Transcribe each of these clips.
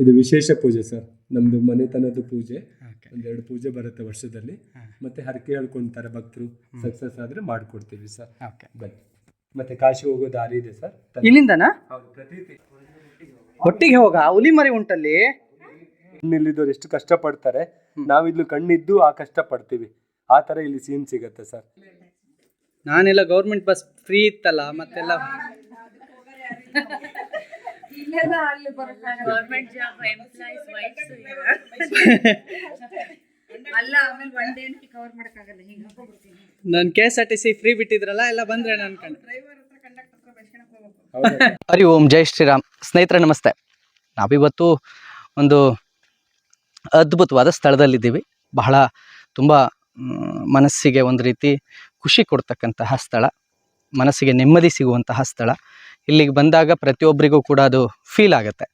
ಇದು ವಿಶೇಷ ಪೂಜೆ ಸರ್. ನಮ್ದು ಮನೆತನದ ಪೂಜೆ. ಓಕೆ ಒಂದೆರಡು ಪೂಜೆ ಬರುತ್ತೆ ವರ್ಷದಲ್ಲಿ. ಮತ್ತೆ ಹರಕೆ ಹೇಳ್ಕೊಂತಾರೆ ಭಕ್ತರು. ಸಕ್ಸಸ್ ಆದ್ರೆ ಮಾಡ್ಕೊಡ್ತೀವಿ ಸರ್. ಓಕೆ ಬನ್ನಿ. ಮತ್ತೆ ಕಾಶಿ ಹೋಗೋ ದಾರಿ ಇದೆ ಸರ್. ಇಲ್ಲಿಂದನಾ? ಒಟ್ಟಿಗೆ ಹೋಗ? ಹುಲಿ ಮರಿ ಉಂಟಲ್ಲಿ? ಇಲ್ಲಿದ್ದವ್ರು ಎಷ್ಟು ಕಷ್ಟ ಪಡ್ತಾರೆ ನಾವಿದ್ಲು ಕಣ್ಣಿದ್ದು ಆ ಕಷ್ಟ ಪಡ್ತೀವಿ ಆ ತರ ಇಲ್ಲಿ ಸೀನ್ ಸಿಗತ್ತೆ ಸರ್. ನಾನೆಲ್ಲ ಗೌರ್ಮೆಂಟ್ ಬಸ್ ಫ್ರೀ ಇತ್ತಲ್ಲ ಮತ್ತೆಲ್ಲ ಗೌರ್ಮೆಂಟ್ ಜಾಬ್ ಎಂಪ್ಲಾಯೀಸ್ ವೈಫ್ಸ್ ಅಲ್ಲ ಆಮೇಲೆ ಒನ್ ಡೇ ಕವರ್ ಮಾಡಕ್ಕಾಗಲ್ಲ? ಹಿಂಗೆ ಹಾಕೊಂಡ್ಬಿಡ್ತೀನಿ ನಾನು K S R T C free ಬಿಟ್ಟಿದ್ರಲ್ಲ ಎಲ್ಲ ಬಂದ್ರೆ ನಾನು ಅನ್ಕೊಂಡು ಡ್ರೈವರ್ ಹತ್ರ ಕಂಡಕ್ಟರ್ ಹತ್ರ ಬೆಳ್ಸ್ಕೊಳಕ್ ಹೋಗ್ಬೇಕು. ಹೌದಾ? ಹರಿ ಓಂ ಜೈ ಶ್ರೀರಾಮ್. ಸ್ನೇಹಿತರೆ ನಮಸ್ತೆ. ನಾವಿವತ್ತು ಒಂದು ಅದ್ಭುತವಾದ ಸ್ಥಳದಲ್ಲಿದ್ದೀವಿ. ಬಹಳ ತುಂಬ ಮನಸ್ಸಿಗೆ ಒಂದು ರೀತಿ ಖುಷಿ ಕೊಡ್ತಕ್ಕಂತಹ ಸ್ಥಳ. ಮನಸ್ಸಿಗೆ ನೆಮ್ಮದಿ ಸಿಗುವಂತಹ ಸ್ಥಳ. ಇಲ್ಲಿಗೆ ಬಂದಾಗ ಪ್ರತಿಯೊಬ್ಬರಿಗೂ ಕೂಡ ಅದು ಫೀಲ್ ಆಗುತ್ತೆ.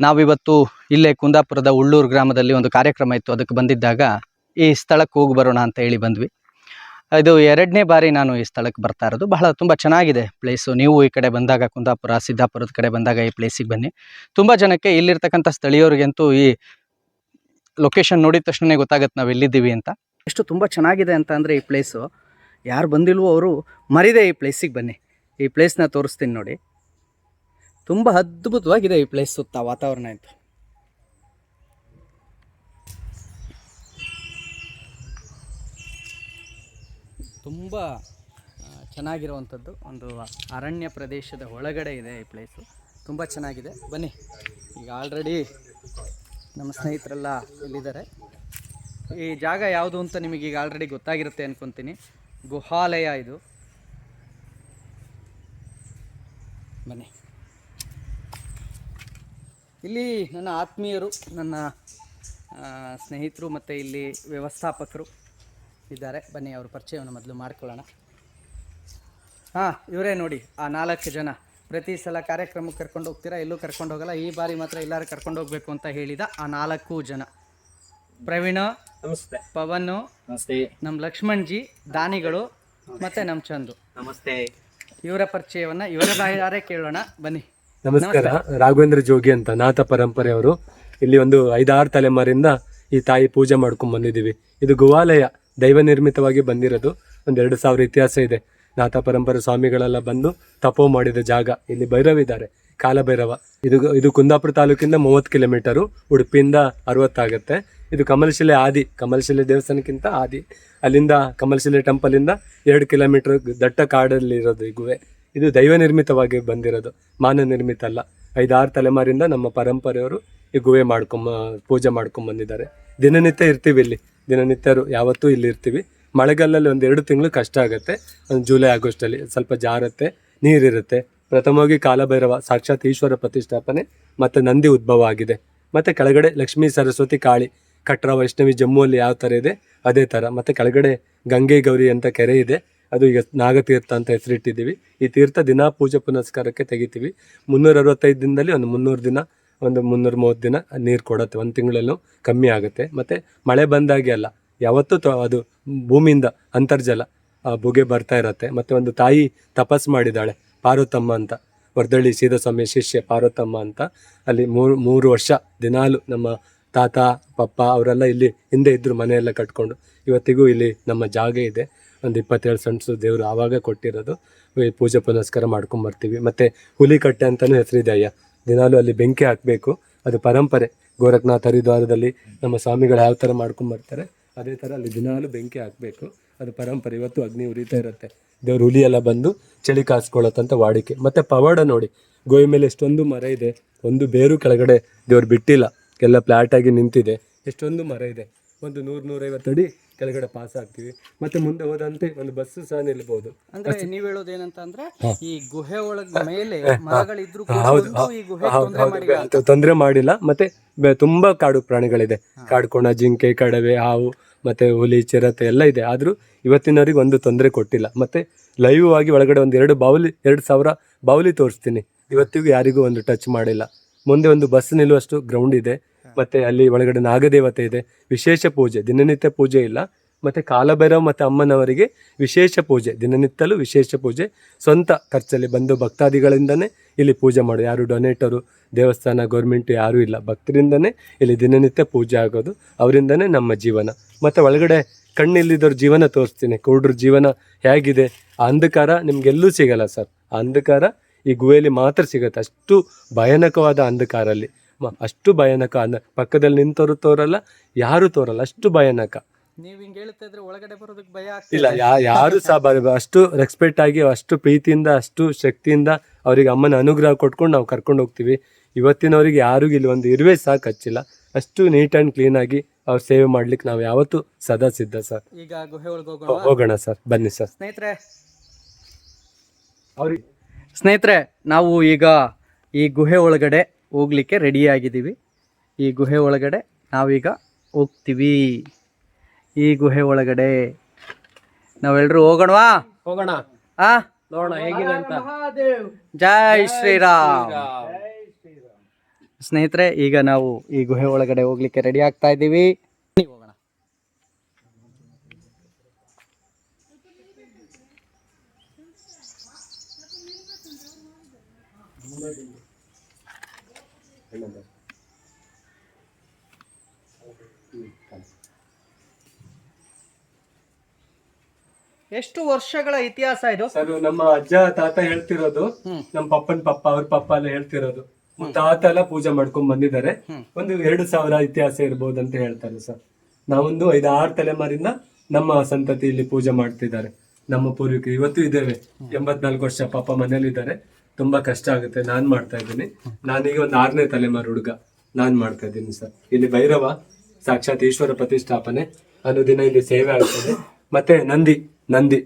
ನಾವಿವತ್ತು ಇಲ್ಲೇ ಕುಂದಾಪುರದ ಉಳ್ಳೂರು ಗ್ರಾಮದಲ್ಲಿ ಒಂದು ಕಾರ್ಯಕ್ರಮ ಇತ್ತು, ಅದಕ್ಕೆ ಬಂದಿದ್ದಾಗ ಈ ಸ್ಥಳಕ್ಕೆ ಹೋಗಿ ಬರೋಣ ಅಂತ ಹೇಳಿ ಬಂದ್ವಿ. ಇದು ಎರಡನೇ ಬಾರಿ ನಾನು ಈ ಸ್ಥಳಕ್ಕೆ ಬರ್ತಾ ಇರೋದು. ಬಹಳ ತುಂಬ ಚೆನ್ನಾಗಿದೆ ಪ್ಲೇಸು ನೀವು ಈ ಕಡೆ ಬಂದಾಗ ಕುಂದಾಪುರ, ಸಿದ್ದಾಪುರದ ಕಡೆ ಬಂದಾಗ ಈ ಪ್ಲೇಸಿಗೆ ಬನ್ನಿ. ತುಂಬ ಜನಕ್ಕೆ ಇಲ್ಲಿರ್ತಕ್ಕಂಥ ಸ್ಥಳೀಯರಿಗಂತೂ ಈ ಲೊಕೇಶನ್ ನೋಡಿದ ತಕ್ಷಣ ಗೊತ್ತಾಗುತ್ತೆ ನಾವು ಎಲ್ಲಿದ್ದೀವಿ ಅಂತ. ಎಷ್ಟು ತುಂಬ ಚೆನ್ನಾಗಿದೆ ಅಂತ ಈ ಪ್ಲೇಸು ಯಾರು ಬಂದಿಲ್ವೋ ಅವರು ಮರಿದೆ ಈ ಪ್ಲೇಸಿಗೆ ಬನ್ನಿ. ಈ ಪ್ಲೇಸ್ನ ತೋರಿಸ್ತೀನಿ ನೋಡಿ. ತುಂಬ ಅದ್ಭುತವಾಗಿದೆ ಈ ಪ್ಲೇಸ್ ಸುತ್ತ ವಾತಾವರಣ ಇತ್ತು ತುಂಬ ಚೆನ್ನಾಗಿರುವಂಥದ್ದು. ಒಂದು ಅರಣ್ಯ ಪ್ರದೇಶದ ಒಳಗಡೆ ಇದೆ ಈ ಪ್ಲೇಸು ತುಂಬ ಚೆನ್ನಾಗಿದೆ. ಬನ್ನಿ. ಈಗ ಆಲ್ರೆಡಿ ನಮ್ಮ ಸ್ನೇಹಿತರೆಲ್ಲ ಇಲ್ಲಿದ್ದಾರೆ. ಈ ಜಾಗ ಯಾವುದು ಅಂತ ನಿಮಗೆ ಈಗ ಆಲ್ರೆಡಿ ಗೊತ್ತಾಗಿರುತ್ತೆ ಅನ್ಕೊತೀನಿ. ಗುಹಾಲಯ ಇದು. ಬನ್ನಿ. ಇಲ್ಲಿ ನನ್ನ ಆತ್ಮೀಯರು ನನ್ನ ಸ್ನೇಹಿತರು ಮತ್ತು ಇಲ್ಲಿ ವ್ಯವಸ್ಥಾಪಕರು ಇದ್ದಾರೆ. ಬನ್ನಿ ಅವ್ರ ಪರಿಚಯವನ್ನು ಮೊದಲು ಮಾಡ್ಕೊಳ್ಳೋಣ. ಹಾಂ ಇವರೇ ನೋಡಿ ಆ ನಾಲ್ಕು ಜನ. ಪ್ರತಿ ಸಲ ಕಾರ್ಯಕ್ರಮಕ್ಕೆ ಕರ್ಕೊಂಡು ಹೋಗ್ತೀರಾ? ಎಲ್ಲೂ ಕರ್ಕೊಂಡು ಹೋಗಲ್ಲ. ಈ ಬಾರಿ ಮಾತ್ರ ಎಲ್ಲರೂ ಕರ್ಕೊಂಡು ಹೋಗಬೇಕು ಅಂತ ಹೇಳಿದ ಆ ನಾಲ್ಕು ಜನ. ಪ್ರವೀಣ ನಮಸ್ತೆ. ಪವನ್ ನಮಸ್ತೆ. ನಮ್ಮ ಲಕ್ಷ್ಮಣ್ ಜಿ ದಾನಿಗಳು ಮತ್ತು ನಮ್ಮ ಚಂದು. ನಮಸ್ತೆ. ಇವರ ಪರಿಚಯವನ್ನ ಇವರ ಬಾಯಾರೆ ಕೇಳೋಣ ಬನ್ನಿ. ನಮಸ್ಕಾರ ರಾಘವೇಂದ್ರ ಜೋಗಿ ಅಂತ ನಾಥ ಪರಂಪರೆ ಅವರು. ಇಲ್ಲಿ ಒಂದು ಐದಾರು ತಲೆಮಾರಿಂದ ಈ ತಾಯಿ ಪೂಜೆ ಮಾಡ್ಕೊಂಡ್ ಬಂದಿದ್ದೀವಿ. ಇದು ಗುವಾಲಯ ದೈವ ನಿರ್ಮಿತವಾಗಿ ಬಂದಿರೋದು. ಒಂದೆರಡು ಎರಡು ಸಾವಿರ ಇತಿಹಾಸ ಇದೆ. ನಾಥ ಪರಂಪರೆ ಸ್ವಾಮಿಗಳೆಲ್ಲ ಬಂದು ತಪೋ ಮಾಡಿದ ಜಾಗ. ಇಲ್ಲಿ ಭೈರವ ಇದ್ದಾರೆ ಕಾಲಭೈರವ. ಇದು ಇದು ಕುಂದಾಪುರ ತಾಲೂಕಿಂದ ಮೂವತ್ತು ಕಿಲೋಮೀಟರು ಉಡುಪಿಯಿಂದ ಅರವತ್ತಾಗತ್ತೆ ಇದು ಕಮಲಶಿಲೆ ಆದಿ ಕಮಲಶಿಲೆ ದೇವಸ್ಥಾನಕ್ಕಿಂತ ಆದಿ. ಅಲ್ಲಿಂದ ಕಮಲಶಿಲೆ ಟೆಂಪಲ್ ಇಂದ ಎರಡು ಕಿಲೋಮೀಟರ್ ದಟ್ಟ ಕಾಡಲ್ಲಿ ಇರೋದು ಈ ಗುಹೆ. ಇದು ದೈವ ನಿರ್ಮಿತವಾಗಿ ಬಂದಿರೋದು ಮಾನವ ನಿರ್ಮಿತ ಅಲ್ಲ. ಐದಾರು ತಲೆಮಾರಿಂದ ನಮ್ಮ ಪರಂಪರೆಯವರು ಈ ಗುಹೆ ಮಾಡ್ಕೊಂಬ, ಪೂಜೆ ಮಾಡ್ಕೊಂಡ್ ಬಂದಿದ್ದಾರೆ. ದಿನನಿತ್ಯ ಇರ್ತೀವಿ ಇಲ್ಲಿ. ದಿನನಿತ್ಯರು ಯಾವತ್ತೂ ಇಲ್ಲಿ ಇರ್ತೀವಿ. ಮಳೆಗಾಲದಲ್ಲಿ ಒಂದು ಎರಡು ತಿಂಗಳು ಕಷ್ಟ ಆಗುತ್ತೆ. ಒಂದು ಜುಲೈ, ಆಗಸ್ಟಲ್ಲಿ ಸ್ವಲ್ಪ ಜಾರತ್ತೆ, ನೀರಿರುತ್ತೆ. ಪ್ರಥಮವಾಗಿ ಕಾಲಭೈರವ, ಸಾಕ್ಷಾತ್ ಈಶ್ವರ ಪ್ರತಿಷ್ಠಾಪನೆ, ಮತ್ತು ನಂದಿ ಉದ್ಭವ ಆಗಿದೆ. ಮತ್ತು ಕೆಳಗಡೆ ಲಕ್ಷ್ಮೀ ಸರಸ್ವತಿ ಕಾಳಿ ಕಟ್ರ ವೈಷ್ಣವಿ ಜಮ್ಮುವಲ್ಲಿ ಯಾವ ಥರ ಇದೆ? ಅದೇ ಥರ. ಮತ್ತು ಕೆಳಗಡೆ ಗಂಗೆ ಗೌರಿ ಅಂತ ಕೆರೆ ಇದೆ. ಅದು ಈಗ ನಾಗತೀರ್ಥ ಅಂತ ಹೆಸರಿಟ್ಟಿದ್ದೀವಿ. ಈ ತೀರ್ಥ ದಿನಾ ಪೂಜೆ ಪುನಸ್ಕಾರಕ್ಕೆ ತೆಗಿತೀವಿ. ಮುನ್ನೂರ ಅರವತ್ತೈದು ದಿನದಲ್ಲಿ ಒಂದು ಮುನ್ನೂರು ದಿನ, ಒಂದು ಮುನ್ನೂರ ಮೂವತ್ತು ದಿನ ನೀರು ಕೊಡುತ್ತೆ. ಒಂದು ತಿಂಗಳಲ್ಲೂ ಕಮ್ಮಿ ಆಗುತ್ತೆ. ಮತ್ತು ಮಳೆ ಬಂದಾಗೆ ಅಲ್ಲ, ಯಾವತ್ತೂ ಅದು ಭೂಮಿಯಿಂದ ಅಂತರ್ಜಲ ಬುಗೆ ಬರ್ತಾ ಇರತ್ತೆ. ಮತ್ತು ಒಂದು ತಾಯಿ ತಪಸ್ ಮಾಡಿದ್ದಾಳೆ, ಪಾರ್ವತಮ್ಮ ಅಂತ. ವರ್ದಳ್ಳಿ ಸೀದಾಸ್ವಾಮಿ ಶಿಷ್ಯ ಪಾರ್ವತಮ್ಮ ಅಂತ. ಅಲ್ಲಿ ಮೂರು ಮೂರು ವರ್ಷ ದಿನಾಲು ನಮ್ಮ ತಾತ, ಪಪ್ಪ ಅವರೆಲ್ಲ ಇಲ್ಲಿ ಹಿಂದೆ ಇದ್ದರು ಮನೆಯೆಲ್ಲ ಕಟ್ಕೊಂಡು. ಇವತ್ತಿಗೂ ಇಲ್ಲಿ ನಮ್ಮ ಜಾಗ ಇದೆ. ಒಂದು ಇಪ್ಪತ್ತೇಳು ಸೆಂಟ್ಸ್ ದೇವರು ಆವಾಗ ಕೊಟ್ಟಿರೋದು. ಪೂಜೆ ಪುನಸ್ಕಾರ ಮಾಡ್ಕೊಂಡು ಬರ್ತೀವಿ. ಮತ್ತು ಹುಲಿಕಟ್ಟೆ ಅಂತಲೂ ಹೆಸರಿದೆ ಅಯ್ಯ. ದಿನಾಲೂ ಅಲ್ಲಿ ಬೆಂಕಿ ಹಾಕಬೇಕು. ಅದು ಪರಂಪರೆ. ಗೋರಖ್ನಾಥ ಹರಿದ್ವಾರದಲ್ಲಿ ನಮ್ಮ ಸ್ವಾಮಿಗಳು ಯಾವ ಥರ ಮಾಡ್ಕೊಂಬರ್ತಾರೆ ಅದೇ ಥರ ಅಲ್ಲಿ ದಿನಾಲೂ ಬೆಂಕಿ ಹಾಕಬೇಕು. ಅದು ಪರಂಪರೆ. ಇವತ್ತು ಅಗ್ನಿ ಉರಿತಾ ಇರುತ್ತೆ. ದೇವ್ರ ಹುಲಿ ಎಲ್ಲ ಬಂದು ಚಳಿ ಕಾಸ್ಕೊಳ್ಳೋತಂತ ವಾಡಿಕೆ. ಮತ್ತು ಪವಾಡ ನೋಡಿ. ಗೋಯಿ ಮೇಲೆ ಎಷ್ಟೊಂದು ಮರ ಇದೆ. ಒಂದು ಬೇರು ಕೆಳಗಡೆ ದೇವ್ರು ಬಿಟ್ಟಿಲ್ಲ. ಎಲ್ಲ ಫ್ಲಾಟ್ ಆಗಿ ನಿಂತಿದೆ. ಎಷ್ಟೊಂದು ಮರ ಇದೆ. ಒಂದು ನೂರು ನೂರೈವತ್ತು ಅಡಿ ಕೆಳಗಡೆ ಪಾಸ್ ಆಗ್ತೀವಿ ಮತ್ತೆ ಮುಂದೆ ಹೋದಂತೆ ಒಂದು ಬಸ್ ಸಹ ನಿಲ್ಬಹುದು ಅಂದ್ರೆ ನೀವ್ ಹೇಳೋದು ಏನಂತ ಅಂದ್ರೆ ಈ ಗುಹೆ ಒಳಗ ಮೇಲೆ ಮರಗಳಿದ್ರು ಈ ಗುಹೆ ತೊಂದರೆ ಮಾಡಿಲ್ಲ. ಮತ್ತೆ ತುಂಬಾ ಕಾಡು ಪ್ರಾಣಿಗಳಿದೆ. ಕಾಡ್ಕೋಣ ಜಿಂಕೆ ಕಡವೆ ಹಾವು ಮತ್ತೆ ಹುಲಿ ಚಿರತೆ ಎಲ್ಲ ಇದೆ. ಆದ್ರೂ ಇವತ್ತಿನವರಿಗೆ ಒಂದು ತೊಂದರೆ ಕೊಟ್ಟಿಲ್ಲ. ಮತ್ತೆ ಲೈವ್ ಆಗಿ ಒಳಗಡೆ ಒಂದು ಎರಡು ಬಾವುಲಿ ಎರಡು ಸಾವಿರ ಬಾವುಲಿ ತೋರಿಸ್ತೀನಿ. ಇವತ್ತಿಗೂ ಯಾರಿಗೂ ಒಂದು ಟಚ್ ಮಾಡಿಲ್ಲ. ಮುಂದೆ ಒಂದು ಬಸ್ ನಿಲ್ಲುವಷ್ಟು ಗ್ರೌಂಡ್ ಇದೆ. ಮತ್ತೆ ಅಲ್ಲಿ ಒಳಗಡೆ ನಾಗದೇವತೆ ಇದೆ. ವಿಶೇಷ ಪೂಜೆ, ದಿನನಿತ್ಯ ಪೂಜೆ ಇಲ್ಲ. ಮತ್ತೆ ಕಾಲಭೈರವ್ ಮತ್ತು ಅಮ್ಮನವರಿಗೆ ವಿಶೇಷ ಪೂಜೆ ದಿನನಿತ್ಯಲೂ ವಿಶೇಷ ಪೂಜೆ. ಸ್ವಂತ ಖರ್ಚಲ್ಲಿ ಬಂದು ಭಕ್ತಾದಿಗಳಿಂದನೇ ಇಲ್ಲಿ ಪೂಜೆ ಮಾಡೋದು. ಯಾರು ಡೊನೇಟರು ದೇವಸ್ಥಾನ ಗೌರ್ಮೆಂಟ್ ಯಾರೂ ಇಲ್ಲ. ಭಕ್ತರಿಂದನೇ ಇಲ್ಲಿ ದಿನನಿತ್ಯ ಪೂಜೆ ಆಗೋದು. ಅವರಿಂದನೇ ನಮ್ಮ ಜೀವನ. ಮತ್ತು ಒಳಗಡೆ ಕಣ್ಣಿಲ್ಲಿದ್ದವ್ರ ಜೀವನ ತೋರಿಸ್ತೀನಿ. ಕುರುಡ್ರ ಜೀವನ ಹೇಗಿದೆ? ಆ ಅಂಧಕಾರ ನಿಮ್ಗೆಲ್ಲೂ ಸಿಗಲ್ಲ ಸರ್. ಆ ಅಂಧಕಾರ ಈ ಗುಹೆಯಲ್ಲಿ ಮಾತ್ರ ಸಿಗುತ್ತೆ. ಅಷ್ಟು ಭಯಾನಕವಾದ ಅಂಧಕಾರ ಅಲ್ಲಿ ಮ- ಅಷ್ಟು ಭಯಾನಕ ಪಕ್ಕದಲ್ಲಿ ನಿಂತವರು ತೋರಲ್ಲ ಯಾರು ತೋರಲ್ಲ ಅಷ್ಟು ಭಯಾನಕ. ನೀವು ಹಿಂಗೆ ಹೇಳ್ತಾ ಇದ್ರೆ ಒಳಗಡೆ ಬರೋದಕ್ಕೆ ಭಯ ಇಲ್ಲ ಯಾರು ಸಹ ಬರ ಅಷ್ಟು ರೆಸ್ಪೆಕ್ಟ್ ಆಗಿ ಅಷ್ಟು ಪ್ರೀತಿಯಿಂದ ಅಷ್ಟು ಶಕ್ತಿಯಿಂದ ಅವರಿಗೆ ಅಮ್ಮನ ಅನುಗ್ರಹ ಕೊಟ್ಕೊಂಡು ನಾವು ಕರ್ಕೊಂಡು ಹೋಗ್ತೀವಿ. ಇವತ್ತಿನವರಿಗೆ ಯಾರಿಗೂ ಇಲ್ಲಿ ಒಂದು ಇರುವೆ ಸಹ ಹಚ್ಚಿಲ್ಲ ಅಷ್ಟು ನೀಟ್ ಆ್ಯಂಡ್ ಆಗಿ ಅವ್ರ ಸೇವೆ ಮಾಡ್ಲಿಕ್ಕೆ ನಾವು ಯಾವತ್ತು ಸದಾ ಸಿದ್ಧ ಸರ್. ಈಗ ಗುಹೆ ಒಳಗೆ ಹೋಗೋಣ ಸರ್ ಬನ್ನಿ ಸರ್. ಸ್ನೇಹಿತರೆ. ಅವ್ರಿಗೆ ಸ್ನೇಹಿತರೆ ನಾವು ಈಗ ಈ ಗುಹೆ ಒಳಗಡೆ ಹೋಗ್ಲಿಕ್ಕೆ ರೆಡಿಯಾಗಿದ್ದೀವಿ ಈ ಗುಹೆ ಒಳಗಡೆ ನಾವೀಗ ಹೋಗ್ತೀವಿ. ಈ ಗುಹೆ ಒಳಗಡೆ ನಾವೆಲ್ಲರೂ ಹೋಗೋಣವಾ ಹೋಗೋಣ. ಆ? ನೋಡೋಣ ಹೇಗಿದೆ ಅಂತ. ಜೈ ಶ್ರೀರಾಮ್. ಸ್ನೇಹಿತರೆ ಈಗ ನಾವು ಈ ಗುಹೆ ಒಳಗಡೆ ಹೋಗ್ಲಿಕ್ಕೆ ರೆಡಿ ಆಗ್ತಾ ಇದ್ದೀವಿ ಬನ್ನಿ ಹೋಗೋಣ ಎಷ್ಟು ವರ್ಷಗಳ ಇತಿಹಾಸ ಇದು? ಸರ್, ನಮ್ಮ ಅಜ್ಜ, ತಾತ ಹೇಳ್ತಿರೋದು. ನಮ್ಮ ಪಪ್ಪನ್ ಪಪ್ಪ, ಅವ್ರ ಪಪ್ಪ ಎಲ್ಲ ಹೇಳ್ತಿರೋದು. ತಾತ ಎಲ್ಲ ಪೂಜೆ ಮಾಡ್ಕೊಂಡ್ ಬಂದಿದ್ದಾರೆ. ಒಂದು ಎರಡು ಸಾವಿರ ಇತಿಹಾಸ ಇರ್ಬೋದು ಅಂತ ಹೇಳ್ತಾರೆ ಸರ್. ನಾವೊಂದು ಐದು ಆರು ತಲೆಮಾರಿಂದ ನಮ್ಮ ಸಂತತಿ ಇಲ್ಲಿ ಪೂಜೆ ಮಾಡ್ತಿದ್ದಾರೆ. ನಮ್ಮ ಪೂರ್ವಿಕರು ಇವತ್ತು ಇದ್ದೇವೆ. ಎಂಬತ್ನಾಲ್ಕು ವರ್ಷ ಪಾಪ ಮನೇಲಿದ್ದಾರೆ ತುಂಬಾ ಕಷ್ಟ ಆಗುತ್ತೆ. ನಾನ್ ಮಾಡ್ತಾ ಇದ್ದೀನಿ. ನಾನೀಗ ಒಂದು ಆರನೇ ತಲೆಮಾರು ಹುಡುಗ. ನಾನ್ ಮಾಡ್ತಾ ಇದ್ದೀನಿ ಸರ್. ಇಲ್ಲಿ ಭೈರವ, ಸಾಕ್ಷಾತ್ ಈಶ್ವರ ಪ್ರತಿಷ್ಠಾಪನೆ. ಅನುದಿನ ಇಲ್ಲಿ ಸೇವೆ ಆಗ್ತದೆ. ಮತ್ತೆ ನಂದಿ. ನಂದಿ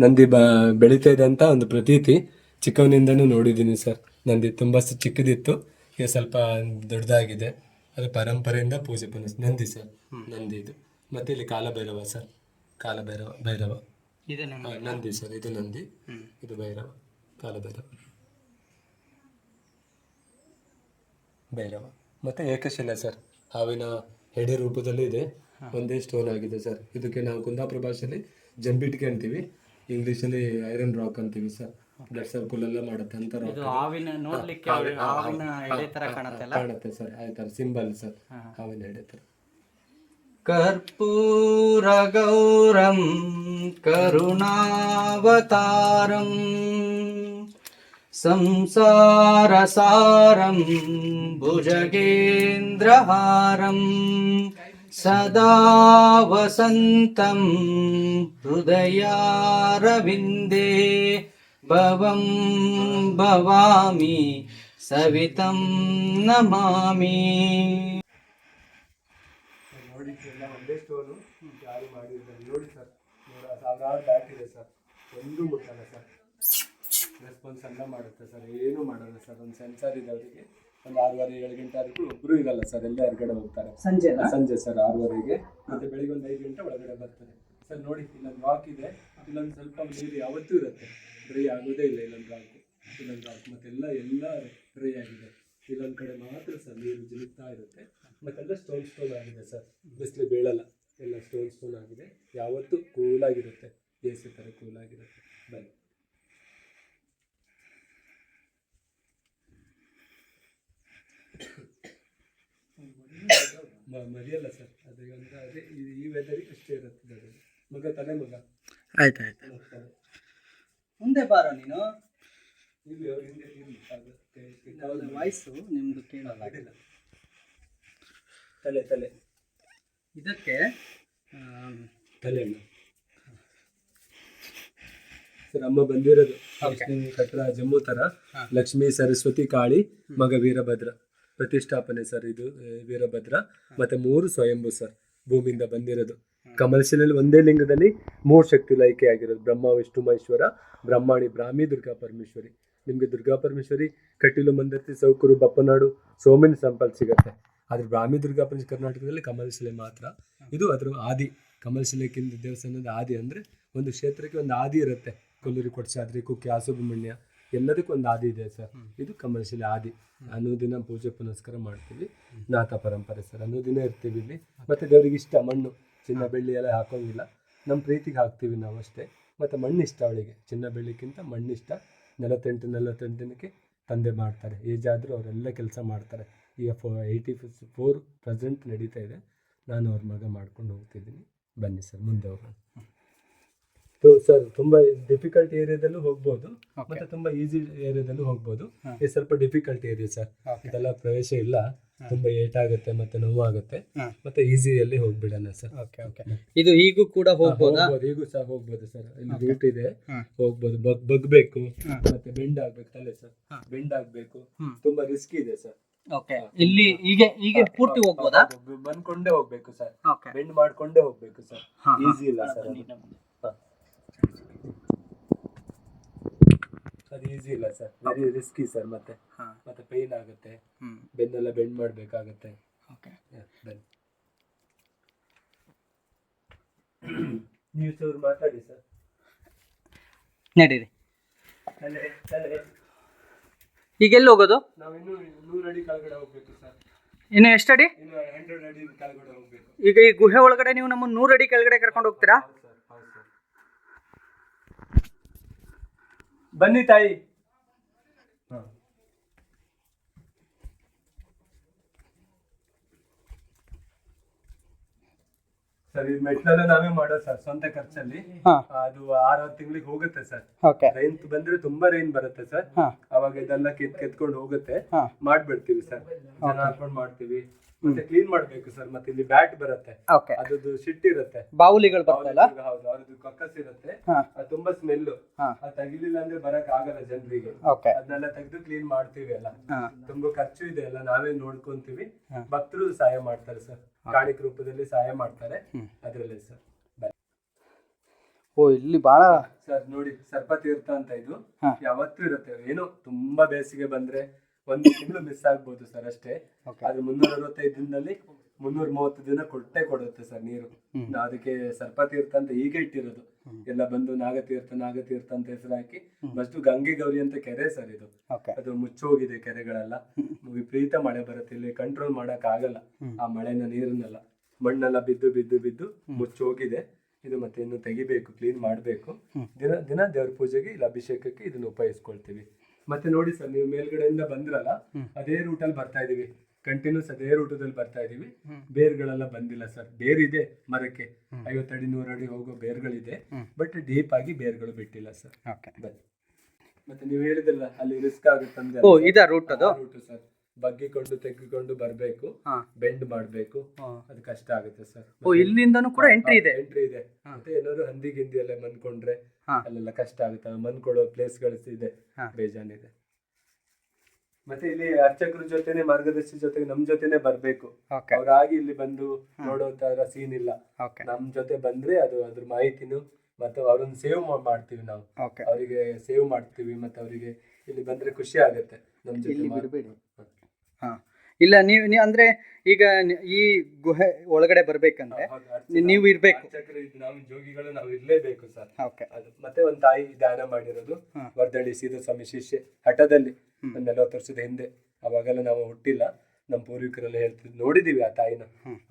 ನಂದಿ ಬ ಬೆಳೀತಾ ಇದೆ ಅಂತ ಒಂದು ಪ್ರತೀತಿ ಚಿಕ್ಕವನಿಂದನೂ ನೋಡಿದ್ದೀನಿ ಸರ್. ನಂದಿ ತುಂಬ ಚಿಕ್ಕದಿತ್ತು ಈಗ ಸ್ವಲ್ಪ ದೊಡ್ಡದಾಗಿದೆ. ಅದು ಪರಂಪರೆಯಿಂದ ಪೂಜೆ ಪುನಸ್ ನಂದಿ ಸರ್. ನಂದಿ ಇದು. ಮತ್ತೆ ಇಲ್ಲಿ ಕಾಲಭೈರವ ಸರ್. ಕಾಲಭೈರವ ಭೈರವ. ಭೈರವ ನಂದಿ. ಸರ್ ಇದು ನಂದಿ. ಇದು ಭೈರವ ಕಾಲಭೈರವ. ಭೈರವ. ಮತ್ತೆ ಏಕಶಿಲೆ ಸರ್. ಹಾವಿನ ಹೆಡೆ ರೂಪದಲ್ಲಿ ಇದೆ. ಒಂದೇ ಸ್ಟೋನ್ ಆಗಿದೆ ಸರ್ ಇದಕ್ಕೆ ನಾವು ಕುಂದಾಪುರ ಭಾಷೆಯಲ್ಲಿ ಜಂಬಿಟ್ಗೆ ಅಂತೀವಿ. ಇಂಗ್ಲೀಷಲ್ಲಿ ಐರನ್ ರಾಕ್ ಅಂತೀವಿ ಸರ್ ಬ್ಲಡ್ ಸರ್ಕಲ್ ಎಲ್ಲ ಮಾಡುತ್ತೆ ಅಂತ ಹಾವಿನ ನೋಡ್ಲಿಕ್ಕೆ ಹಾವಿನ ಎಡೆ ತರ ಕಾಣತ್ತಲ್ಲ ಕಾಣುತ್ತೆ ಸರ್ ಆಯ್ತಾರೆ ಸಿಂಬಲ್ ಸರ್ ಹಾವಿನ ಎಡೆತರ ಥರ ಕರ್ಪೂರ ಗೌರಂ ಕರುಣಾವತಾರಂ ಸಂಸಾರ ಸದಾ ವಸಂತಂ ಹೃದಯಾರವಿಂದೇ ಭವಂ ಭವಾಮಿ ಸವಿತಂ ನಮಾಮಿ. ಒಂದೇ ಮುಟ್ಟಲ್ಲ ಸರ್ ರೆಸ್ಪಾನ್ಸ್ ಮಾಡುತ್ತೆ ಸರ್ ಏನು ಮಾಡಲ್ಲ ಸರ್ ಒಂದು ಸೆನ್ಸರ್ ಇದೆ ಅವರಿಗೆ. ಒಂದು ಆರೂವರೆ ಏಳು ಗಂಟೆ ಆದರೂ ಒಬ್ಬರು ಇರಲ್ಲ ಸರ್ ಎಲ್ಲ ಹೊರಗಡೆ ಹೋಗ್ತಾರೆ. ಸಂಜೆ ಸಂಜೆ ಸರ್ ಆರೂವರೆಗೆ. ಮತ್ತೆ ಬೆಳಿಗ್ಗೆ ಒಂದು ಐದು ಗಂಟೆ ಒಳಗಡೆ ಬರ್ತಾರೆ. ಸರ್ ನೋಡಿ ಇಲ್ಲೊಂದು ವಾಕ್ ಇದೆ. ಇಲ್ಲೊಂದು ಸ್ವಲ್ಪ ನೀರು ಯಾವತ್ತೂ ಇರುತ್ತೆ. ಡ್ರೈ ಆಗೋದೇ ಇಲ್ಲ ಇಲ್ಲೊಂದು ವಾಕು ಇಲ್ಲೊಂದು ವಾಕ್ ಮತ್ತೆಲ್ಲ ಎಲ್ಲ ಡ್ರೈ ಆಗಿದೆ. ಇಲ್ಲೊಂದು ಕಡೆ ಮಾತ್ರ ಸರ್ ನೀರು ಜಿನುಗ್ತಾ ಇರುತ್ತೆ. ಮತ್ತೆಲ್ಲ ಸ್ಟೋನ್ ಸ್ಟೋನ್ ಆಗಿದೆ ಸರ್ ಬಿಸಿಲು ಬೀಳಲ್ಲ. ಎಲ್ಲ ಸ್ಟೋನ್ ಸ್ಟೋನ್ ಆಗಿದೆ. ಯಾವತ್ತೂ ಕೂಲಾಗಿರುತ್ತೆ ಎ ಸಿ ಥರ ಕೂಲಾಗಿರುತ್ತೆ ಬನ್ನಿ. ಮರಿಯಲ್ಲ ಸರ್ ಅದು ಅಂದ್ರೆ ಅದೇ ಈ- ವೆದರಿಗೆ ಅಷ್ಟೇ ಇರುತ್ತೆ ಮಗ ತಲೆ ಮಗ ಆಯ್ತಾಯ್ತು. ಹೋಗ್ತಾನೆ. ಮುಂದೆ ಬಾರೋ ನೀನು. ವಾಯ್ಸು ನಿಮ್ದು ಕೇಳಲ್ಲ. ತಲೆ ತಲೆ. ಇದಕ್ಕೆ ತಲೆ ನಮ್ಮ ಸರ್ ಅಮ್ಮ ಬಂದಿರೋದು. ಲಕ್ಷ್ಮೀ ಕಟ್ರ ಜಮ್ಮು ತರ ಲಕ್ಷ್ಮೀ ಸರಸ್ವತಿ ಕಾಳಿ ಮಗ ವೀರಭದ್ರ. ಪ್ರತಿಷ್ಠಾಪನೆ ಸರ್ ಇದು ವೀರಭದ್ರ ಮತ್ತೆ ಮೂರು ಸ್ವಯಂಭು ಸರ್ ಭೂಮಿಯಿಂದ ಬಂದಿರೋದು. ಕಮಲಶಿಲೆಯಲ್ಲಿ ಒಂದೇ ಲಿಂಗದಲ್ಲಿ ಮೂರು ಶಕ್ತಿ ಲೈಕೆ ಆಗಿರೋದು. ಬ್ರಹ್ಮ ವಿಷ್ಣು ಮಹೇಶ್ವರ ಬ್ರಹ್ಮಾಣಿ ಬ್ರಾಹ್ಮಿ ದುರ್ಗಾ ಪರಮೇಶ್ವರಿ. ನಿಮಗೆ ದುರ್ಗಾ ಪರಮೇಶ್ವರಿ ಕಟೀಲು ಮಂದರ್ತಿ ಸೌಕರು ಬಪ್ಪನಾಡು ಸೋಮಿನ ಸಂಪಲ್ ಸಿಗತ್ತೆ. ಆದ್ರೆ ಬ್ರಾಹ್ಮಿ ದುರ್ಗಾ ಪರಮೇಶ್ವರಿ ಕರ್ನಾಟಕದಲ್ಲಿ ಕಮಲಶಿಲೆ ಮಾತ್ರ. ಇದು ಅದರ ಆದಿ ಕಮಲಶಿಲೆಕ್ಕಿಂತ ದೇವಸ್ಥಾನದ ಆದಿ ಅಂದ್ರೆ ಒಂದು ಕ್ಷೇತ್ರಕ್ಕೆ ಒಂದು ಆದಿ ಇರುತ್ತೆ. ಕೊಲ್ಲೂರಿ ಕೊಡ್ಸಾದ್ರಿ ಕುಕ್ಕೆ ಸುಬ್ರಹ್ಮಣ್ಯ ಎಲ್ಲದಕ್ಕೂ ಒಂದು ಆದಿ ಇದೆ ಸರ್. ಇದು ಕಮಲಶಿಲೆ ಆದಿ. ಅನುದಿನ ಪೂಜೆ ಪುನಸ್ಕಾರ ಮಾಡ್ತೀವಿ. ನಾಥ ಪರಂಪರೆ ಸರ್. ಅನುದಿನ ಇರ್ತೀವಿ ಇಲ್ಲಿ. ಮತ್ತೆ ದೇವರಿಗೆ ಇಷ್ಟ ಮಣ್ಣು ಚಿನ್ನ ಬೆಳ್ಳಿ ಎಲ್ಲ ಹಾಕೋಂಗಿಲ್ಲ. ನಮ್ಮ ಪ್ರೀತಿಗೆ ಹಾಕ್ತೀವಿ ನಾವು ಅಷ್ಟೇ. ಮತ್ತು ಮಣ್ಣು ಇಷ್ಟ ಅವಳಿಗೆ. ಚಿನ್ನ ಬೆಳ್ಳಿಕ್ಕಿಂತ ಮಣ್ಣು ಇಷ್ಟ ನಲವತ್ತೆಂಟು ನಲವತ್ತೆಂಟು ದಿನಕ್ಕೆ ತಂದೆ ಮಾಡ್ತಾರೆ. ಏಜ್ ಆದರೂ ಅವರೆಲ್ಲ ಕೆಲಸ ಮಾಡ್ತಾರೆ. ಈಗ ಫೋ ಏಯ್ಟಿ ಫೋರ್ ಪ್ರೆಸೆಂಟ್ ನಡೀತಾ ಇದೆ. ನಾನು ಅವ್ರ ಮಗ ಮಾಡ್ಕೊಂಡು ಹೋಗ್ತಿದ್ದೀನಿ. ಬನ್ನಿ ಸರ್ ಮುಂದೆ ಹೋಗೋಣ. ಸರ್ ತುಂಬಾ ಡಿಫಿಕಲ್ಟ್ ಏರಿಯಾದಲ್ಲೂ ಹೋಗ್ಬೋದು. ಮತ್ತೆ ತುಂಬಾ ಈಸಿ ಏರಿಯಾದಲ್ಲೂ ಹೋಗ್ಬೋದು. ಇದು ಸ್ವಲ್ಪ ಡಿಫಿಕಲ್ಟ್ ಏರಿಯಾ ಸರ್ ಇದೆಲ್ಲ ಪ್ರವೇಶ ಇಲ್ಲ. ತುಂಬಾ ಏಟ್ ಆಗುತ್ತೆ ಮತ್ತೆ ನೋವಾಗುತ್ತೆ. ಆಗುತ್ತೆ ಮತ್ತೆ ಈಸಿಯಲ್ಲಿ ಹೋಗ್ಬಿಡೋಣ ಸರ್ ಓಕೆ ಓಕೆ ಇದು ಈಗೂ ಕೂಡ ಹೋಗ್ಬೋದಾ? ಹೋಗ್ಬೋದು. ಈಗೂ ಸಹ ಹೋಗ್ಬೋದು ಸರ್ ಇಲ್ಲಿ ರೂಟ್ ಇದೆ. ಹೋಗ್ಬೋದು. ಬಗ್ ಬಗ್ಬೇಕು. ಮತ್ತೆ ಬೆಂಡ್ ಆಗ್ಬೇಕು ತಲೆ ಸರ್ ಬೆಂಡ್ ಆಗ್ಬೇಕು. ತುಂಬಾ ರಿಸ್ಕ್ ಇದೆ ಸರ್ ಓಕೆ ಇಲ್ಲಿ ಈಗ ಈಗ ಪೂರ್ತಿ ಹೋಗ್ಬೋದಾ? ಬಂದ್ಕೊಂಡೇ ಹೋಗ್ಬೇಕು ಸರ್ ಬೆಂಡ್ ಮಾಡ್ಕೊಂಡೇ ಹೋಗ್ಬೇಕು ಸರ್ ಈಸಿ ಇಲ್ಲ ಸರ್ ಅದು ಈಸಿ ಇಲ್ಲ ಸರ್ ವೆರಿ ರಿಸ್ಕಿ ಸರ್ ಮತ್ತೆ. ಹಾ. ಮತ್ತೆ ಪೇನ್ ಆಗುತ್ತೆ. ಬೆನ್ನೆಲ್ಲ ಬೆಂಡ್ ಮಾಡಬೇಕಾಗುತ್ತೆ. ಓಕೆ ನೀವು ಚೂರು ಮಾತಾಡಿ ಸರ್ ನಡೀರಿ. ಈಗ ಎಲ್ಲಿ ಹೋಗೋದು? ನಾವು ಇನ್ನೂ ನೂರು ಅಡಿ ಕೆಳಗಡೆ ಹೋಗ್ಬೇಕು ಸರ್ ಇನ್ನು ಎಷ್ಟು ಇನ್ನು ಹಂಡ್ರೆಡ್ ಅಡಿ ಕೆಳಗಡೆ ಹೋಗ್ಬೇಕು. ಈಗ ಈ ಗುಹೆ ಒಳಗಡೆ ನೀವು ನಮ್ಮ ನೂರು ಅಡಿ ಕೆಳಗಡೆ ಕರ್ಕೊಂಡು ಹೋಗ್ತೀರಾ ಹೌದು ಸರ್ ಹೌದು ಸರ್ ಬನ್ನಿ ತಾಯಿ. ಸರ್ ಇದು ಮೆಟ್ಲೆಲ್ಲ ನಾವೇ ಮಾಡೋದು ಸರ್ ಸ್ವಂತ ಖರ್ಚಲ್ಲಿ. ಹಾ. ಅದು ಆರು ತಿಂಗಳಿಗೆ ಹೋಗುತ್ತೆ ಸರ್. ಓಕೆ. ರೈನ್ ಬಂದ್ರೆ ತುಂಬಾ ರೈನ್ ಬರುತ್ತೆ ಸರ್. ಹಾ. ಅವಾಗ ಇದೆಲ್ಲ ಕೆತ್ ಕೆತ್ಕೊಂಡು ಹೋಗುತ್ತೆ. ಹಾ. ಮಾಡ್ಬಿಡ್ತೀವಿ ಸರ್. ಜನ ಹಾಕೊಂಡು ಮಾಡ್ತೀವಿ. ಮತ್ತೆ ಕ್ಲೀನ್ ಮಾಡ್ಬೇಕು ಸರ್ ಮತ್ತೆ ಇಲ್ಲಿ ಬ್ಯಾಟ್ ಬರುತ್ತೆ. ಓಕೆ ಅದ್ರದ್ದು ಶಿಟ್ ಇರುತ್ತೆ. ಬಾವುಲಿಗಳು ಬರ್ತಲ್ಲ? ಹೌದು. ಅವ್ರದ್ದು ಕಕ್ಕಸ್ ಇರುತ್ತೆ. ಹಾ. ಅದು ತುಂಬಾ ಸ್ಮೆಲ್ ಹಾ. ಅದು ತೆಗಿಲಿಲ್ಲ ಅಂದ್ರೆ ಬರಕ್ ಆಗಲ್ಲ ಜನರಿಗೆ. ಓಕೆ ಅದನ್ನೆಲ್ಲ ತೆಗೆದು ಕ್ಲೀನ್ ಮಾಡ್ತೀವಿ ಎಲ್ಲ. ಹಾ. ತುಂಬಾ ಖರ್ಚು ಇದೆ ಎಲ್ಲ. ನಾವೇ ನೋಡ್ಕೊಂತೀವಿ. ಹಾ. ಭಕ್ತರು ಸಹಾಯ ಮಾಡ್ತಾರೆ ಸರ್ ಕಾಣಿಕ ರೂಪದಲ್ಲಿ ಸಹಾಯ ಮಾಡ್ತಾರೆ. ಹ್ಮ್. ಅದ್ರಲ್ಲೇ ಸರ್ ಓ ಇಲ್ಲಿ ಬಹಳ ಸರ್ ನೋಡಿ ಸರ್ಪ ತೀರ್ಥ ಅಂತ ಇದು. ಹಾ. ಯಾವತ್ತೂ ಇರುತ್ತೆ. ಏನು ತುಂಬಾ ಬೇಸಿಗೆ ಬಂದ್ರೆ ಒಂದು ತಿಂಗಳು ಮಿಸ್ ಆಗ್ಬೋದು ಸರ್ ಅಷ್ಟೇ. ಆದ್ರೆ ಮುನ್ನೂರ ಅರವತ್ತೈದು ದಿನದಲ್ಲಿ ಮುನ್ನೂರ ಮೂವತ್ತು ದಿನ ಕೊಟ್ಟೆ ಕೊಡುತ್ತೆ ಸರ್ ನೀರು. ನಾವು ಅದಕ್ಕೆ ಸರ್ಪ ತೀರ್ಥ ಅಂತ ಈಗ ಇಟ್ಟಿರೋದು. ಎಲ್ಲ ಬಂದು ನಾಗತೀರ್ಥ ನಾಗತೀರ್ಥ ಅಂತ ಹೆಸರು ಹಾಕಿ. ಫಸ್ಟ್ ಗಂಗೆ ಗೌರಿ ಅಂತ ಕೆರೆ ಸರ್ ಇದು. ಅದು ಮುಚ್ಚೋಗಿದೆ ಕೆರೆಗಳೆಲ್ಲ. ವಿಪರೀತ ಮಳೆ ಬರುತ್ತೆ ಇಲ್ಲಿ ಕಂಟ್ರೋಲ್ ಮಾಡಕ್ ಆಗಲ್ಲ. ಆ ಮಳೆನ ನೀರನ್ನೆಲ್ಲ. ಮಣ್ಣೆಲ್ಲ ಬಿದ್ದು ಬಿದ್ದು ಬಿದ್ದು ಮುಚ್ಚೋಗಿದೆ. ಇದು ಮತ್ತೆ ಇನ್ನು ತೆಗಿಬೇಕು ಕ್ಲೀನ್ ಮಾಡಬೇಕು. ದಿನ ದಿನ ದೇವ್ರ ಪೂಜೆಗೆ ಇಲ್ಲ ಅಭಿಷೇಕಕ್ಕೆ ಇದನ್ನ ಉಪಯೋಗಿಸ್ಕೊಳ್ತೀವಿ. ಮತ್ತೆ ನೋಡಿ ಸರ್ ನೀವು ಮೇಲ್ಗಡೆಯಿಂದ ಬಂದ್ರಲ್ಲ ಅದೇ ರೂಟ್ ಅಲ್ಲಿ ಬರ್ತಾ ಇದೀವಿ. ಕಂಟಿನ್ಯೂಸ್ ಅದೇ ರೂಟದಲ್ಲಿ ಬರ್ತಾ ಇದೀವಿ. ಬೇರ್ಗಳೆಲ್ಲ ಬಂದಿಲ್ಲ ಸರ್. ಬೇರಿದೆ ಮರಕ್ಕೆ. ಹ್ಮ್. ಐವತ್ತಡಿ ನೂರು ಅಡಿ ಹೋಗೋ ಬೇರ್ಗಳಿದೆ. ಬಟ್ ಡೀಪ್ ಆಗಿ ಬೇರ್ಗಳು ಬಿಟ್ಟಿಲ್ಲ ಸರ್. ಮತ್ತೆ ನೀವು ಹೇಳಿದಿಲ್ಲ ಅಲ್ಲಿ ರಿಸ್ಕ್ ಆಗುತ್ತೆ ಅಂದ್ರೆ ಓ ಇದಾ ರೂಟ್ ಅದು? Root sir. ಬಗ್ಗಿಕೊಂಡು ತೆಗ್ಗಿಕೊಂಡು ಬರಬೇಕು. ಬೆಂಡ್ ಮಾಡಬೇಕು. ಅದು ಕಷ್ಟ ಆಗುತ್ತೆ ಸರ್. ಓ ಇಲ್ಲಿಂದನೂ ಕೂಡ ಎಂಟ್ರಿ ಇದೆ. ಎಂಟ್ರಿ ಇದೆ. ಮತ್ತೆ ಏನಾದ್ರು ಹಂದಿ ಗಿಂದಿ ಎಲ್ಲ ಮನ್ಕೊಂಡ್ರೆ ಹಾ. ಅಲ್ಲೆಲ್ಲ ಕಷ್ಟ ಆಗುತ್ತೆ? ಮನ್ಕೊಳ್ಳೋ ಪ್ಲೇಸ್ಗಳು ಇದೆ ಹಾ. ಬೇಜಾನಿದೆ. ಮತ್ತೆ ಇಲ್ಲಿ ಅರ್ಚಕರ ಜೊತೆನೆ ಮಾರ್ಗದರ್ಶಿ ಜೊತೆಗೆ ನಮ್ ಜೊತೆನೆ ಬರ್ಬೇಕು. ಓಕೆ ಅವ್ರಾಗಿ ಇಲ್ಲಿ ಬಂದು ನೋಡೋ ತರ ಸೀನ್ ಇಲ್ಲ. ಓಕೆ ನಮ್ ಜೊತೆ ಬಂದ್ರೆ ಅದು ಅದ್ರ ಮಾಹಿತಿನು ಮತ್ತೆ ಅವ್ರನ್ನ ಸೇವ್ ಮಾಡ್ತೀವಿ ನಾವು. ಓಕೆ ಅವರಿಗೆ ಸೇವ್ ಮಾಡ್ತೀವಿ ಮತ್ತೆ ಅವರಿಗೆ ಇಲ್ಲಿ ಬಂದ್ರೆ ಖುಷಿ ಆಗುತ್ತೆ ನಮ್ ಜೊತೆ ಇಲ್ಲಿ ಮಾಡ್- ಬಿಡಬೇಡಿ. ಹಾ. ಇಲ್ಲ ನೀವು ನೀವು ಅಂದ್ರೆ ಈಗ ಈ ಗುಹೆ ಒಳಗಡೆ ಬರ್ಬೇಕಂದ್ರೆ ನೀವು ಇರ್ಬೇಕು. ನಾವು ಜೋಗಿಗಳು ನಾವು ಇರ್ಲೇಬೇಕು ಸರ್ ಓಕೆ ಅದು ಮತ್ತೆ ಒಂದ್ ತಾಯಿ ದಾನ ಮಾಡಿರೋದು. ವರ್ದಳ್ಳಿ ಸೀದ ಸ್ವಾಮಿ ಶಿಷ್ಯ ಹಠದಲ್ಲಿ. ಒಂದ್ ನಲವತ್ತು ವರ್ಷದ ಹಿಂದೆ ಅವಾಗೆಲ್ಲ ನಾವು ಹುಟ್ಟಿಲ್ಲ ನಮ್ಮ ಪೂರ್ವಿಕರೆಲ್ಲ ಹೇಳ್ತಿದ್ವಿ ನೋಡಿದೀವಿ ಆ ತಾಯಿನ.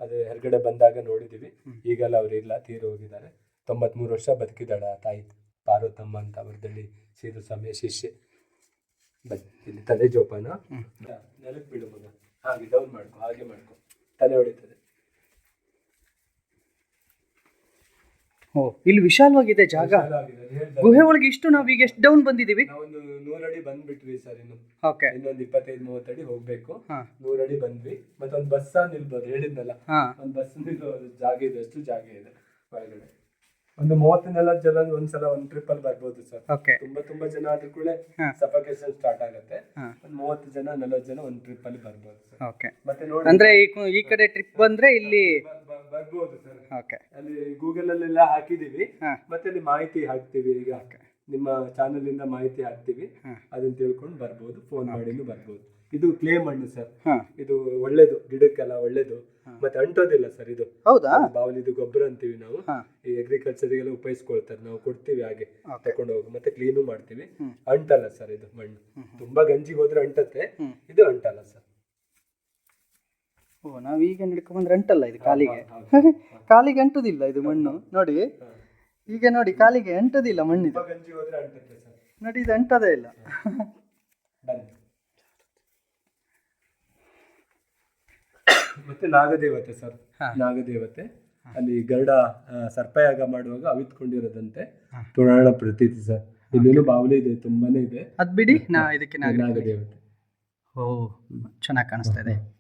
ಅದು ಹೊರಗಡೆ ಬಂದಾಗ ನೋಡಿದೀವಿ. ಈಗೆಲ್ಲ ಅವ್ರು ಇಲ್ಲ ತೀರಿ ಹೋಗಿದ್ದಾರೆ ತೊಂಬತ್ಮೂರು ವರ್ಷ ಬದುಕಿದಾಳ ಆ ತಾಯಿ ಪಾರ್ವತಮ್ಮ ಅಂತ ವರ್ದಳ್ಳಿ ಸೀದ ಸ್ವಾಮಿಯ ಶಿಷ್ಯ ಇಲ್ಲಿ ತಲೆ ಜೋಪಾನ. ನೆಲಕ್ಕೆ ಬಿಡು ಮಗ ಹಾಗೆ ಡೌನ್ ಮಾಡ್ಕೊ ಹಾಗೆ ಮಾಡ್ಕೊ. ತಲೆ ಹೊಡಿತದೆ. ಓ ಇಲ್ಲಿ ವಿಶಾಲವಾಗಿದೆ ಜಾಗ. ಗುಹೆ ಒಳಗೆ ಇಷ್ಟು ನಾವು ಈಗ ಎಷ್ಟು ಡೌನ್ ಬಂದಿದೀವಿ ನಾವೊಂದು ನೂರಡಿ ಬಂದ್ಬಿಟ್ವಿ ಸರ್ ಇನ್ನು. ಓಕೆ ಇನ್ನೊಂದು ಇಪ್ಪತ್ತೈದು ಮೂವತ್ತಡಿ ಹೋಗ್ಬೇಕು. ನೂರಡಿ ಬಂದ್ವಿ. ಮತ್ತೊಂದು ಬಸ್ ಬಸ್ಸ ನಿಲ್ಬೋದು ಹೇಳಿದ್ನಲ್ಲ? ಒಂದು ಬಸ್ ನಿಲ್ಲೋ ಜಾಗ ಇದೆ ಅಷ್ಟು ಜಾಗ ಇದೆ ಒಳಗಡೆ ಒಂದು ಮೂವತ್ತು ನಲವತ್ತು ಜನ ಒಂದ್ಸಲ ಒಂದ್ ಟ್ರಿಪ್ ಅಲ್ಲಿ ಬರ್ಬೋದು ಸರ್. ಓಕೆ ತುಂಬಾ ತುಂಬಾ ಜನ ಆದ್ರೂ ಕೂಡ. ಸಫಕೇಶನ್ ಸ್ಟಾರ್ಟ್ ಆಗುತ್ತೆ. ಒಂದ್ ಮೂವತ್ತು ಜನ ನಲವತ್ತು ಜನ ಒಂದ್ ಟ್ರಿಪ್ ಅಲ್ಲಿ ಬರ್ಬೋದು ಸರ್. ಓಕೆ ಮತ್ತೆ ನೋಡಿ ಅಂದ್ರೆ ಈ ಕು- ಈ ಕಡೆ ಟ್ರಿಪ್ ಬಂದ್ರೆ ಇಲ್ಲಿ ಬ- ಬ- ಬರ್ಬೋದು ಸರ್. ಓಕೆ ಅಲ್ಲಿ ಗೂಗಲ್ ಅಲ್ಲೆಲ್ಲ ಹಾಕಿದೀವಿ. ಹಾ. ಮತ್ತೆ ಅಲ್ಲಿ ಮಾಹಿತಿ ಹಾಕ್ತೀವಿ ಈಗ. ನಿಮ್ಮ ಚಾನಲ್ ಇಂದ ಮಾಹಿತಿ ಹಾಕ್ತೀವಿ. ಹಾ. ಅದನ್ನ ತಿಳ್ಕೊಂಡು ಬರ್ಬೋದು ಫೋನ್ ಮಾಡಿನೂ ಬರ್ಬೋದು. ಇದು ಕ್ಲೇಮ್ ಹಣ್ಣು ಸರ್. ಹಾ. ಇದು ಒಳ್ಳೇದು ಗಿಡಕ್ಕೆಲ್ಲ ಒಳ್ಳೇದು. ಮತ್ತೆ ಅಂಟೋದಿಲ್ಲ ಸರ್ ಇದು. ಹೌದಾ? ಬಾವಲಿದು ಗೊಬ್ಬರ ಅಂತೀವಿ ನಾವು. ಈ ಅಗ್ರಿಕಲ್ಚರ್ಗೆಲ್ಲ ಉಪಯೋಗಿಸ್ಕೊಳ್ತಾರೆ. ನಾವು ಕೊಡ್ತೀವಿ ಹಾಗೆ ತಕೊಂಡು ಹೋಗಿ ಮತ್ತೆ ಕ್ಲೀನು ಮಾಡ್ತೀವಿ. ಅಂಟಲ್ಲ ಸರ್ ಇದು ಮಣ್ಣು. ತುಂಬಾ ಗಂಜಿಗೆ ಹೋದ್ರೆ ಅಂಟತ್ತೆ. ಇದು ಅಂಟಲ್ಲ ಸರ್. ಓ ನಾವು ಈಗ ನಡ್ಕೊಂಡ್ಬಂದ್ರೆ ಅಂಟಲ್ಲ ಇದು ಕಾಲಿಗೆ? ಕಾಲಿಗೆ ಅಂಟುದಿಲ್ಲ ಇದು ಮಣ್ಣು? ನೋಡಿ. ಈಗ ನೋಡಿ ಕಾಲಿಗೆ ಅಂಟುದಿಲ್ಲ ಮಣ್ಣಿದು. ನೋಡಿ ಇದು ಅಂಟದೇ ಇಲ್ಲ. ಮತ್ತೆ ನಾಗದೇವತೆ ಸರ್. ನಾಗದೇವತೆ. ಅಲ್ಲಿ ಗರುಡ ಸರ್ಪಯಾಗ ಮಾಡುವಾಗ ಅವಿತ್ಕೊಂಡಿರೋದಂತೆ. ಪುರಾಣ ಪ್ರತೀತಿ ಸರ್. ಇಲ್ಲೇನು ಬಾವಲಿ ಇದೆ ತುಂಬಾನೇ ಇದೆ. ಅದ್ ಬಿಡಿ ನಾ ಇದಕ್ಕೆ ನಾಗದೇವತೆ. ಓ ಚೆನ್ನಾಗಿ ಕಾಣಿಸ್ತಾ ಇದೆ.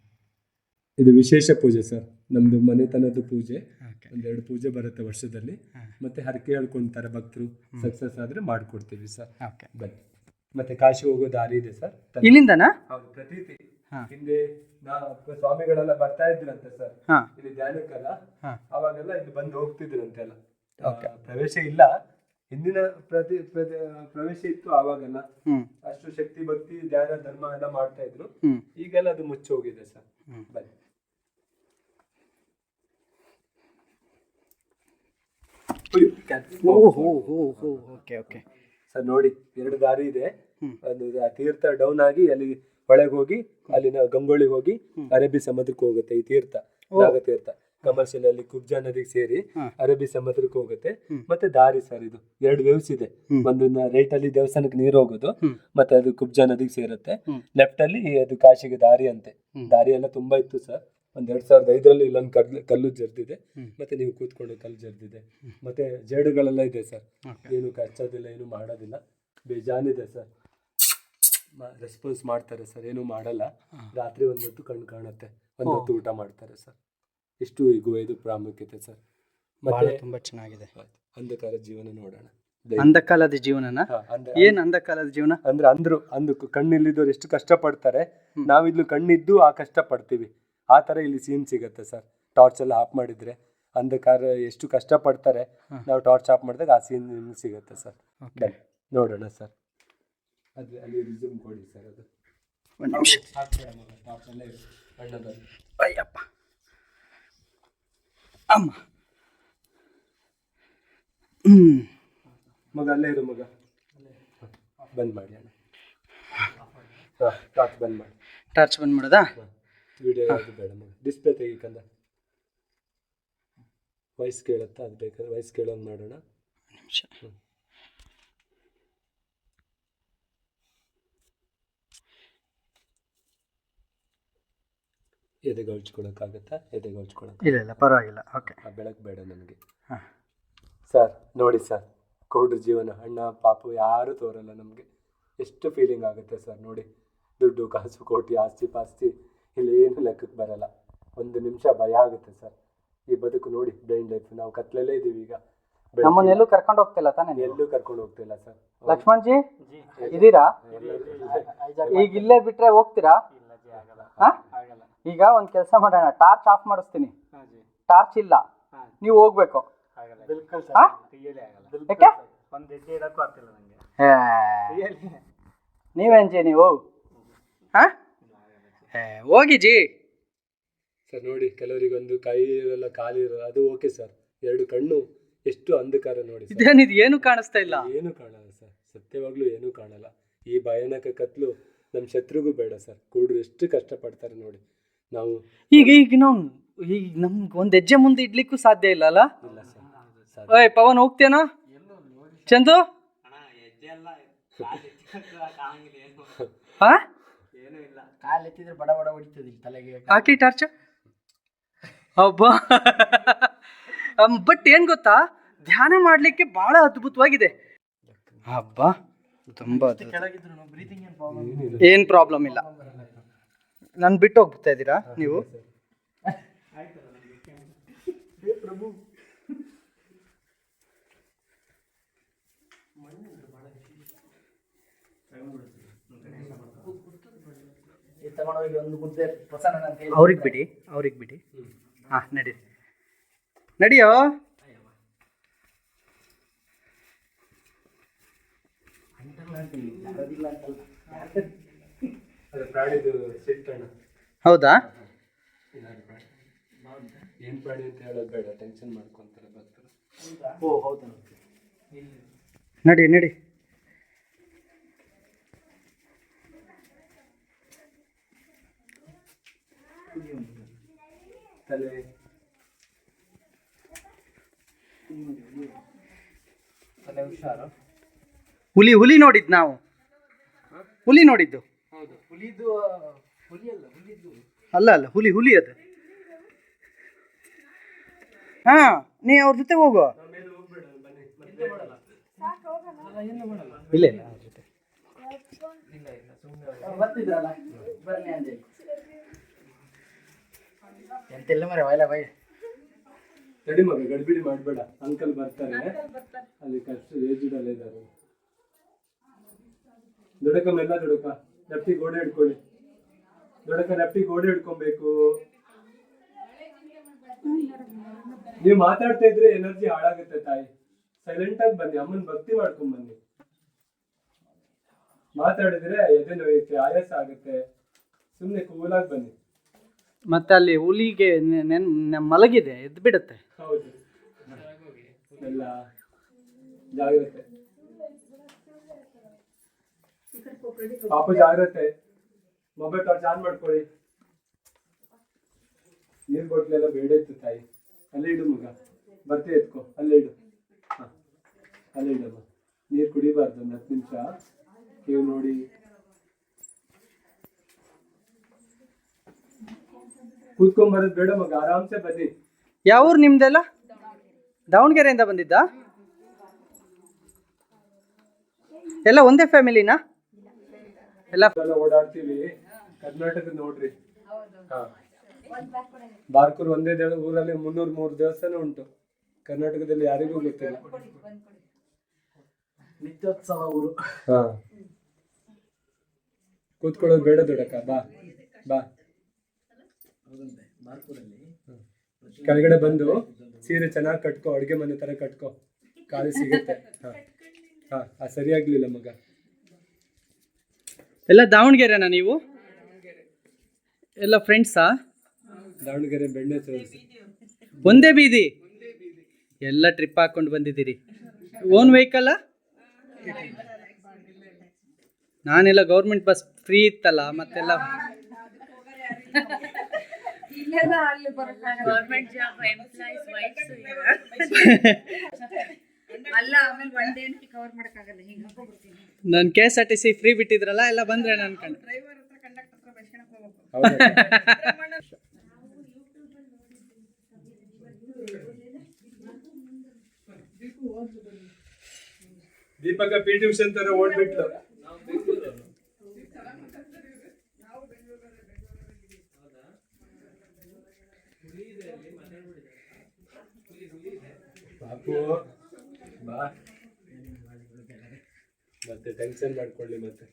ಇದು ವಿಶೇಷ ಪೂಜೆ ಸರ್. ನಮ್ದು ಮನೆತನದ ಪೂಜೆ. ಒಂದೆರಡು ಪೂಜೆ ಬರುತ್ತೆ ವರ್ಷದಲ್ಲಿ. ಮತ್ತೆ ಹರಕೆ ಹೇಳ್ಕೊಂತಾರೆ ಭಕ್ತರು. ಸಕ್ಸಸ್ ಆದ್ರೆ ಮಾಡ್ಕೊಡ್ತೀವಿ ಸರ್. ಬನ್ನಿ. ಮತ್ತೆ ಕಾಶಿ ಹೋಗೋ ದಾರಿ ಇದೆ ಸರ್. ಇಲ್ಲಿಂದನಾ? ಹೌದು ಪ್ರತೀತಿ. ಹಿಂದೆ ನಾ ಸ್ವಾಮಿಗಳೆಲ್ಲ ಬರ್ತಾ ಇದ್ರಂತೆ ಸರ್. ಇಲ್ಲಿ ಧ್ಯಾನಕ್ಕೆಲ್ಲ. ಅವಾಗೆಲ್ಲ ಇಲ್ಲಿ ಬಂದು ಹೋಗ್ತಿದ್ರಂತೆ ಎಲ್ಲ ಪ್ರವೇಶ ಇಲ್ಲ. ಹಿಂದಿನ ಪ್ರತಿ ಪ್ರವೇಶ ಇತ್ತು ಆವಾಗೆಲ್ಲ. ಅಷ್ಟು ಶಕ್ತಿ ಭಕ್ತಿ ಧ್ಯಾನ ಧರ್ಮ ಎಲ್ಲ ಮಾಡ್ತಾ ಇದ್ರು. ಈಗೆಲ್ಲ ಅದು ಮುಚ್ಚಿ ಹೋಗಿದೆ ಸರ್. ಬನ್ನಿ. ಸರ್ ನೋಡಿ ಎರಡು ದಾರಿ ಇದೆ. ಒಂದು ತೀರ್ಥ ಡೌನ್ ಆಗಿ ಅಲ್ಲಿ ಒಳಗೆ ಹೋಗಿ ಅಲ್ಲಿನ ಗಂಗೊಳ್ಳಿ ಹೋಗಿ ಅರಬ್ಬಿ ಸಮುದ್ರಕ್ಕೆ ಹೋಗುತ್ತೆ ಈ ತೀರ್ಥ ನಾಗತೀರ್ಥ ಕಮರ್ಷಿಯಲ್ ಅಲ್ಲಿ ಕುಬ್ಜಾ ನದಿಗೆ ಸೇರಿ ಅರೇಬಿ ಅರಬ್ಬಿ ಸಮುದ್ರಕ್ಕೆ ಹೋಗುತ್ತೆ. ಮತ್ತೆ ದಾರಿ ಸರ್ ಇದು ಎರಡು ವೇವ್ಸ್ ಇದೆ. ಒಂದು ರೈಟ್ ಅಲ್ಲಿ ದೇವಸ್ಥಾನಕ್ಕೆ ನೀರು ಹೋಗೋದು ಮತ್ತೆ ಅದು ಕುಬ್ಜಾ ನದಿಗೆ ಸೇರುತ್ತೆ. ಲೆಫ್ಟ್ ಅಲ್ಲಿ ಅದು ಕಾಶಿಗೆ ದಾರಿ ಅಂತೆ. ದಾರಿ ಎಲ್ಲ ತುಂಬಾ ಇತ್ತು ಸರ್. ಒಂದ್ ಎರಡ್ ಸಾವಿರದ ಐದರಲ್ಲಿ ಇಲ್ಲೊಂದು ಕಲ್ಲು ಕಲ್ಲು ಜರ್ದಿದೆ. ಮತ್ತೆ ನೀವು ಕೂತ್ಕೊಂಡು ಕಲ್ಲು ಜರ್ದಿದೆ. ಮತ್ತೆ ಜೇಡುಗಳೆಲ್ಲ ಇದೆ ಸರ್. ಏನು ಕಚ್ಚೋದಿಲ್ಲ ಏನು ಮಾಡೋದಿಲ್ಲ. ಬೇಜಾನಿದೆ ಸರ್. ರೆಸ್ಪಾನ್ಸ್ ಮಾಡ್ತಾರೆ ಸರ್ ಏನು ಮಾಡಲ್ಲ. ರಾತ್ರಿ ಒಂದು ಹೊತ್ತು ಕಣ್ಣು ಕಾಣುತ್ತೆ. ಒಂದು ಹೊತ್ತು ಊಟ ಮಾಡ್ತಾರೆ ಸರ್ ಇಷ್ಟು ಈಗ ಇದು ಪ್ರಾಮುಖ್ಯತೆ ಸರ್ ಬಹಳ ತುಂಬಾ ಚೆನ್ನಾಗಿದೆ. ಅಂಧಕಾರದ ಅಂಧಕಾರ ಜೀವನ ನೋಡೋಣ. ಅಂಧಕಾಲದ ಜೀವನನ? ಏನ್ ಅಂಧಕಾಲದ ಜೀವನ? ಅಂದ್ರೆ ಅಂದ್ರು ಅಂದು ಕಣ್ಣಿಲ್ಲಿದ್ದವ್ರು ಎಷ್ಟು ಕಷ್ಟ ಪಡ್ತಾರೆ ನಾವಿದ್ಲು ಕಣ್ಣಿದ್ದು ಆ ಕಷ್ಟ ಪಡ್ತೀವಿ ಆ ತರ ಇಲ್ಲಿ ಸೀನ್ ಸಿಗತ್ತೆ ಸರ್ ಟಾರ್ಚ್ ಎಲ್ಲ ಆಫ್ ಮಾಡಿದ್ರೆ. ಅಂಧಕಾರ ಎಷ್ಟು ಕಷ್ಟ ಪಡ್ತಾರೆ ನಾವು ಟಾರ್ಚ್ ಆಫ್ ಮಾಡಿದಾಗ ಆ ಸೀನ್ ಸಿಗತ್ತೆ ಸರ್ ನೋಡೋಣ ಸರ್ ಅದು ಅಲ್ಲಿ ರಿಸ್ಯೂಮ್ ಕೊಡಿ ಸರ್ ಅದು. ಒಂದು ನಿಮಿಷ. ಅಯ್ಯಪ್ಪ. ಅಮ್ಮ. ಹ್ಞೂ ಮಗ ಅಲ್ಲೇ ಇರು ಮಗ. ಬಂದ್ ಮಾಡಿ ಅಣ್ಣ. ಟಾರ್ಚ್ ಬಂದ್ ಮಾಡಿ. ಟಾರ್ಚ್ ಬಂದ್ ಮಾಡೋದಾ? ವಿಡಿಯೋ ಯಾವುದು ಬೇಡ ಮಗ. ಡಿಸ್ಪ್ಲೇ ತೆಗಿಕಂದ. ವಯಸ್ಸು ಕೇಳುತ್ತಾ? ಅದು ಬೇಕಾದ್ರೆ ವಯಸ್ಸು ಕೇಳೋದು ಮಾಡೋಣ. ನಿಮಿಷ. ಎದೆಗೆ ಹಚ್ಕೊಳಕ್ಕಾಗತ್ತಾ ಎದೆಗೆ ಹಚ್ಕೊಳಕ್ ಇಲ್ಲ ಇಲ್ಲ ಪರವಾಗಿಲ್ಲ ಓಕೆ ಆ ಬೆಳಕು ಬೇಡ ನನಗೆ ಹಾಂ ಸರ್ ನೋಡಿ ಸರ್ ಕೌಡ್ರ ಜೀವನ ಅಣ್ಣ ಪಾಪು ಯಾರು ತೋರಲ್ಲ ನಮಗೆ ಎಷ್ಟು ಫೀಲಿಂಗ್ ಆಗುತ್ತೆ ಸರ್ ನೋಡಿ ದುಡ್ಡು ಕಾಸು ಕೋಟಿ ಆಸ್ತಿ ಪಾಸ್ತಿ ಇಲ್ಲಿ ಏನು ಲೆಕ್ಕಕ್ಕೆ ಬರಲ್ಲ ಒಂದು ನಿಮಿಷ ಭಯ ಆಗುತ್ತೆ ಸರ್ ಈ ಬದುಕು ನೋಡಿ ಬ್ಲೈಂಡ್ ಲೈಫ್ ನಾವು ಕತ್ಲಲ್ಲೇ ಇದ್ದೀವಿ ಈಗ ನಮ್ಮನ್ನ ನಮ್ಮನ್ನೆಲ್ಲೂ ಕರ್ಕೊಂಡು ಹೋಗ್ತಿಲ್ಲ ತಾನೇ ನೀವು ಎಲ್ಲೂ ಕರ್ಕೊಂಡು ಹೋಗ್ತಿಲ್ಲ ಸರ್ ಲಕ್ಷ್ಮಣ್ ಜಿ ಇದೀರಾ ಈಗ ಇಲ್ಲೇ ಬಿಟ್ರೆ ಹೋಗ್ತೀರಾ ಹಾ? ಈಗ ಒಂದ್ ಕೆಲಸ ಮಾಡೋಣ ಟಾರ್ಚ್ ಆಫ್ ಮಾಡಿಸ್ತೀನಿ. ಟಾರ್ಚ್ ಇಲ್ಲ. ನೀವು ಹೋಗ್ಬೇಕು? ಯಾಕೆ. ನೀವೇನ್ ಜಿ ನೀವು ಹಾ? ಹೇ, ಹೋಗಿ ಜಿ. ಸರ್ ನೋಡಿ ಕೆಲವರಿಗೆ ಒಂದು ಕೈ ಇರಲ್ಲ ಕಾಲು ಇರಲ್ಲ ಅದು ಓಕೆ ಸರ್. ಎರಡು ಕಣ್ಣು ಎಷ್ಟು ಅಂಧಕಾರ ನೋಡಿ ಇದೇನಿದು ಏನು ಕಾಣಿಸ್ತಾ ಇಲ್ಲ? ಏನು ಕಾಣಲ್ಲ ಸರ್. ಸತ್ಯವಾಗ್ಲೂ ಏನು ಕಾಣಲ್ಲ. ಈ ಭಯಾನಕ ಕತ್ಲು ನಮ್ಮ ಶತ್ರುಗೂ ಬೇಡ ಸರ್. ಕೂಡ ಎಷ್ಟು ಕಷ್ಟಪಡ್ತಾರೆ ನೋಡಿ. ನಾವು ಈಗ ಈಗ ನಾವು ಈಗ ನಮ್ಗೆ ಒಂದು ಹೆಜ್ಜೆ ಮುಂದೆ ಇಡ್ಲಿಕ್ಕೂ ಸಾಧ್ಯ ಇಲ್ಲ ಅಲ್ಲ? ಏಯ್ ಪವನ್ ಹೋಗ್ತೇನೋ ಚಂದು? ಹಾ ಕಾಲೆತ್ತಿದ್ರೆ ಬಡ ಬಡ ಹೊಡಿತದೆ ಇಲ್ಲಿ ತಲೆಗೆ. ಹಾಕಿ ಟಾರ್ಚ್ ಅಬ್ಬಾ. ಬಟ್ ಏನ್ ಗೊತ್ತಾ? ಧ್ಯಾನ ಮಾಡ್ಲಿಕ್ಕೆ ಬಹಳ ಅದ್ಭುತವಾಗಿದೆ. ಅಬ್ಬಾ ತುಂಬಾ. ಏನ್ ಪ್ರಾಬ್ಲಮ್ ಇಲ್ಲ. ನನ್ ಬಿಟ್ಟು ಹೋಗ್ತಾ ಇದ್ದೀರಾ ನೀವು? ಅಂತ ಅವ್ರಿಗೆ ಬಿಡಿ ಅವ್ರಿಗೆ ಬಿಡಿ. ಹಾ ನಡಿ. ನಡಿಯೋ? ಅಂತಲ್ಲ. ಸಿಟ್ಟಣ್ಣ ಹೌದಾ? ಏನು ಪ್ರಾಣಿ ಅಂತ ಹೇಳೋದು ಬೇಡ ಟೆನ್ಷನ್ ಮಾಡ್ಕೊಂತಾರೆ ಭಕ್ತರು. ಓ ಹೌದಾ? ನಡಿ ನಡಿ. ತಲೆ. ತಲೆ ಹುಷಾರು. ಹುಲಿ ಹುಲಿ ನೋಡಿದ್ ನಾವು. ಹುಲಿ ನೋಡಿದ್ದು. ಹುಲಿದು ಹುಲಿ ಅಲ್ಲ ಹುಲಿದು. ಅಲ್ಲ ಅಲ್ಲ ಹುಲಿ ಹುಲಿ ಅದು. ಹಾ ನೀ ಅವ್ರ ಜೊತೆ ಹೋಗು. ಇಲ್ಲ ಇಲ್ಲ ಅವ್ರ ಜೊತೆ. ಎಂತೆಲ್ಲ ಮರೆ ವಾಯ್ಲ ಬಾಯ್. ತಡಿ ಮಗ ಗಡಿಬಿಡಿ ಮಾಡಬೇಡ. ಅಂಕಲ್ ಬರ್ತಾರೆ. ಅಲ್ಲಿ ಕಷ್ಟ ಏಜ್ ಇದ್ದಾರೆ. ದುಡಕ ಮೆಲ್ಲ ದುಡಕ. ನೆಪ್ಟಿ ಗೋಡೆ ಹಿಡ್ಕೊಳ್ಳಿ. ದೊಡಕ ನೆಪ್ಪಿ ಗೋಡೆ ಹಿಡ್ಕೊಬೇಕು. ನೀವು ಮಾತಾಡ್ತಾ ಇದ್ರೆ ಎನರ್ಜಿ ಹಾಳಾಗುತ್ತೆ ತಾಯಿ. ಸೈಲೆಂಟ್ ಆಗಿ ಬನ್ನಿ ಅಮ್ಮನ ಭಕ್ತಿ ಮಾಡ್ಕೊಂಡ್ ಬನ್ನಿ. ಮಾತಾಡಿದ್ರೆ ಎದೆ ನೋಯುತ್ತೆ ಆಯಾಸ ಆಗುತ್ತೆ. ಸುಮ್ಮನೆ ಕೂಲಾಗಿ ಬನ್ನಿ. ಮತ್ತೆ ಅಲ್ಲಿ ಹುಲಿಗೆ ಮಲಗಿದೆ ಎದ್ದು ಬಿಡುತ್ತೆ ಹೌದು. ಎಲ್ಲ ಜಾಗ್ರತೆ. ಪಾಪ ಜಾಗ್ರತೆ ಮೊಬೈಲ್ ಟಾರ್ಚ್ ಆನ್ ಮಾಡ್ಕೊಳ್ಳಿ. ನೀರ್ ಬಾಟ್ಲೆಲ್ಲ ಬೇಡ ಇತ್ತು ತಾಯಿ. ಅಲ್ಲೇ ಇಡು ಮಗ. ಬರ್ತಿ ಎತ್ಕೊ. ಅಲ್ಲೇ ಇಡು. ಹ. ಅಲ್ಲೇ ಇಡಮ್ಮ. ನೀರ್ ಕುಡಿಬಾರ್ದು ಒಂದು ಹತ್ತು ನಿಮಿಷ. ಕೇವ್ ನೋಡಿ. ಕೂತ್ಕೊಂಡ್ ಬೇಡ ಮಗ. ಆರಾಮ್ಸೆ ಬನ್ನಿ. ಯಾವ ಊರು ನಿಮ್ದೆಲ್ಲ? ದಾವಣಗೆರೆಯಿಂದ ಬಂದಿದ್ದ? ಎಲ್ಲ ಒಂದೇ ಫ್ಯಾಮಿಲಿನಾ ಎಲ್ಲ ಓಡಾಡ್ತೀವಿ. ಕರ್ನಾಟಕ ನೋಡ್ರಿ. ಹಾ. ಬಾರ್ಕೂರ್ ಒಂದೇ ದೇವ ಊರಲ್ಲಿ ಮುನ್ನೂರ್ ಮೂರು ದೇವಸ್ಥಾನ ಉಂಟು. ಕರ್ನಾಟಕದಲ್ಲಿ ಯಾರಿಗೂ ಗೊತ್ತಿಲ್ಲ. ನಿತ್ಯೋತ್ಸವ ಊರು. ಹಾ. ಕೂತ್ಕೊಳ್ಳೋದು ಬೇಡ ದೊಡಕ ಬಾ ಬಾ. ಕೆಳಗಡೆ ಬಂದು ಸೀರೆ ಚೆನ್ನಾಗಿ ಕಟ್ಕೋ ಅಡುಗೆ ಮನೆ ತರ ಕಟ್ಕೋ. ಖಾಲಿ ಸಿಗುತ್ತೆ. ಹಾ. ಹಾ ಆ ಸರಿಯಾಗ್ಲಿಲ್ಲ ಮಗ. ಎಲ್ಲ ದಾವಣಗೆರೆನಾ ನೀವು? ಎಲ್ಲ ಫ್ರೆಂಡ್ಸಾ ದಾವಣಗೆರೆ ಬೆಣ್ಣೆ ಒಂದೇ ಬೀದಿ? ಎಲ್ಲ ಟ್ರಿಪ್ ಹಾಕೊಂಡು ಬಂದಿದ್ದೀರಿ. ಓನ್ ವೆಹಿಕಲ್ ನಾನೆಲ್ಲ ಗೌರ್ಮೆಂಟ್ ಬಸ್ ಫ್ರೀ ಇತ್ತಲ್ಲ ಮತ್ತೆಲ್ಲ ಇಲ್ಲೆಲ್ಲ ಅಲ್ಲಿ ಬರಕ್ಕಾಗಲ್ಲ. ಗೌರ್ಮೆಂಟ್ ಜಾಬ್ ಎಂಪ್ಲಾಯೀಸ್ ವೈಫ್ಸ್ ಅಲ್ಲ ಆಮೇಲೆ ಒನ್ ಕವರ್ ಕವರ್ ಮಾಡಕ್ಕಾಗಲ್ಲ ಹಿಂಗೆ ಹಾಕೊಂಡ್ಬಿಡ್ತೀನಿ ನಾನು K S R T C free ಬಿಟ್ಟಿದ್ರಲ್ಲ ಎಲ್ಲ ಬಂದ್ರೆ ಅನ್ಕೊಂಡು ಡ್ರೈವರ್ ಹತ್ರ ಕಂಡಕ್ಟರ್ ಹತ್ರ ಬೈಸ್ಕೊಳಕ್ ಹೋಗ್ಬೇಕು. ದೀಪಕ ಪಿ ಟ್ಯೂಷನ್ ತರ ಓಡ್ಬಿಟ್ಲು. ಬಾಪು ಬಾ ಮತ್ತೆ ಟೆನ್ಷನ್ ಮಾಡ್ಕೊಳ್ಳಿ ಮತ್ತೆ.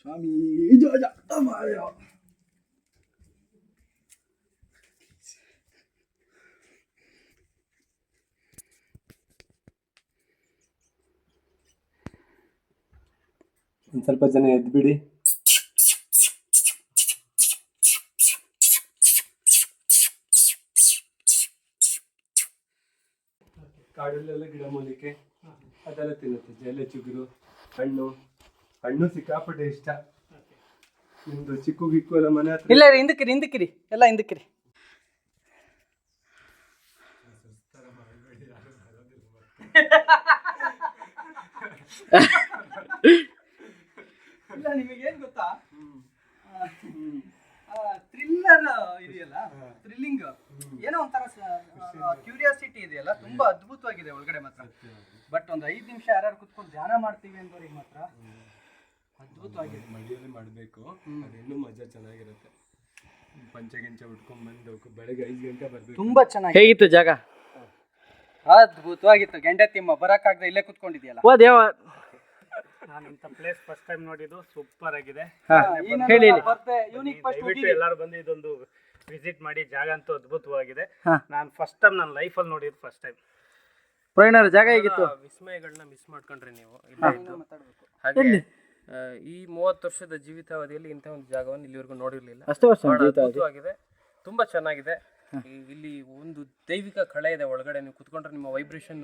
ಸ್ವಾಮಿ ಒಂದು ಸ್ವಲ್ಪ ಜನ ಎದ್ಬಿಡಿ. ಕಾಡಲ್ಲೆಲ್ಲ ಗಿಡ ಮೂಲಿಕೆ ಅದೆಲ್ಲ ತಿನ್ನುತ್ತೆ. ಜಲೆ ಚಿಗುರು ಹಣ್ಣು ಹಣ್ಣು ಸಿಕ್ಕಾಪಟ್ಟೆ ಇಷ್ಟ. ನಿಮ್ದು ಚಿಕ್ಕು ಗಿಕ್ಕು ಎಲ್ಲ ಮನೆ ಹತ್ರ ಇಲ್ಲ ರೀ ಹಿಂದಕ್ಕಿರಿ ಹಿಂದಕ್ಕಿರಿ ಎಲ್ಲ ಹಿಂದಕ್ಕಿರಿ ನಿಮಗೇನು ಗೊತ್ತಾ ಥ್ರಿಲ್ಲರ್ ಇದೆಯಲ್ಲ ಥ್ರಿಲ್ಲಿಂಗ್ ಏನೋ ಒಂಥರ ಕ್ಯೂರಿಯಾಸಿಟಿ ಇದೆಯಲ್ಲ ತುಂಬಾ ಅದ್ಭುತವಾಗಿದೆ ಒಳಗಡೆ ಮಾತ್ರ ಬಟ್ ಒಂದು ಐದು ನಿಮಿಷ ಯಾರು ಕುತ್ಕೊಂಡು ಧ್ಯಾನ ಮಾಡ್ತೀವಿ ಅಂದವ್ರಿಗೆ ಮಾತ್ರ. ಅದ್ಭುತವಾಗಿದೆ. ಮಡಿಯಲ್ಲಿ ಮಾಡಬೇಕು. ಅದೇನು ಮಜಾ ಚೆನ್ನಾಗಿರುತ್ತೆ. ಪಂಚಗಿಂಚ ಉಟ್ಕೊಂಡ್ ಬಂದು ಬೆಳಗ್ಗೆ ಐದು ಗಂಟೆ ಬರ್ಬೇಕು. ತುಂಬಾ ಚೆನ್ನಾಗಿ ಹೇಗಿತ್ತು ಜಾಗ? ಅದ್ಭುತವಾಗಿತ್ತು. ಗೆಂಡತಿಮ್ಮ ಬರಕ್ಕಾಗದೆ ಇಲ್ಲೇ ಕುತ್ಕೊಂಡಿದ್ಯಲ್ಲ? ಓ ದೇವ. ನಾನು ಇಂಥ ಪ್ಲೇಸ್ ಫಸ್ಟ್ ಟೈಮ್ ನೋಡಿದ್ದು ಸೂಪರ್ ಆಗಿದೆ. ಹೇಳಿ ದಯವಿಟ್ಟು ಎಲ್ಲರೂ ಬಂದು ಇದೊಂದು ವಿಸಿಟ್ ಮಾಡಿ. ಜಾಗ ಅಂತೂ ಅದ್ಭುತವಾಗಿದೆ. ಹಾ. ನಾನು ಫಸ್ಟ್ ಟೈಮ್ ನನ್ನ ಲೈಫಲ್ಲಿ ನೋಡಿದ್ದು ಫಸ್ಟ್ ಟೈಮ್ ಪ್ರಯಾಣ ಜಾಗ ಹೇಗಿತ್ತು? ವಿಸ್ಮಯಗಳನ್ನ ಮಿಸ್ ಮಾಡ್ಕೊಂಡ್ರಿ ನೀವು. ಇಲ್ಲೇ ಇದ್ದು. ಹಾಗೆ ಆ, ಈ ಮೂವತ್ತು ವರ್ಷದ ಜೀವಿತಾವಧಿಯಲ್ಲಿ ಇಂಥ ಒಂದು ಜಾಗವನ್ನು ಇಲ್ಲಿವರೆಗೂ ನೋಡಿರ್ಲಿಲ್ಲ. ಅಷ್ಟೇ ವರ್ಷ ಬಹಳ ಅದ್ಭುತವಾಗಿದೆ. ತುಂಬಾ ಚೆನ್ನಾಗಿದೆ. ಇಲ್ಲಿ ಒಂದು ದೈವಿಕ ಕಳೆ ಇದೆ ಒಳಗಡೆ ನೀವು ಕುತ್ಕೊಂಡ್ರೆ ನಿಮ್ಮ ವೈಬ್ರೇಷನ್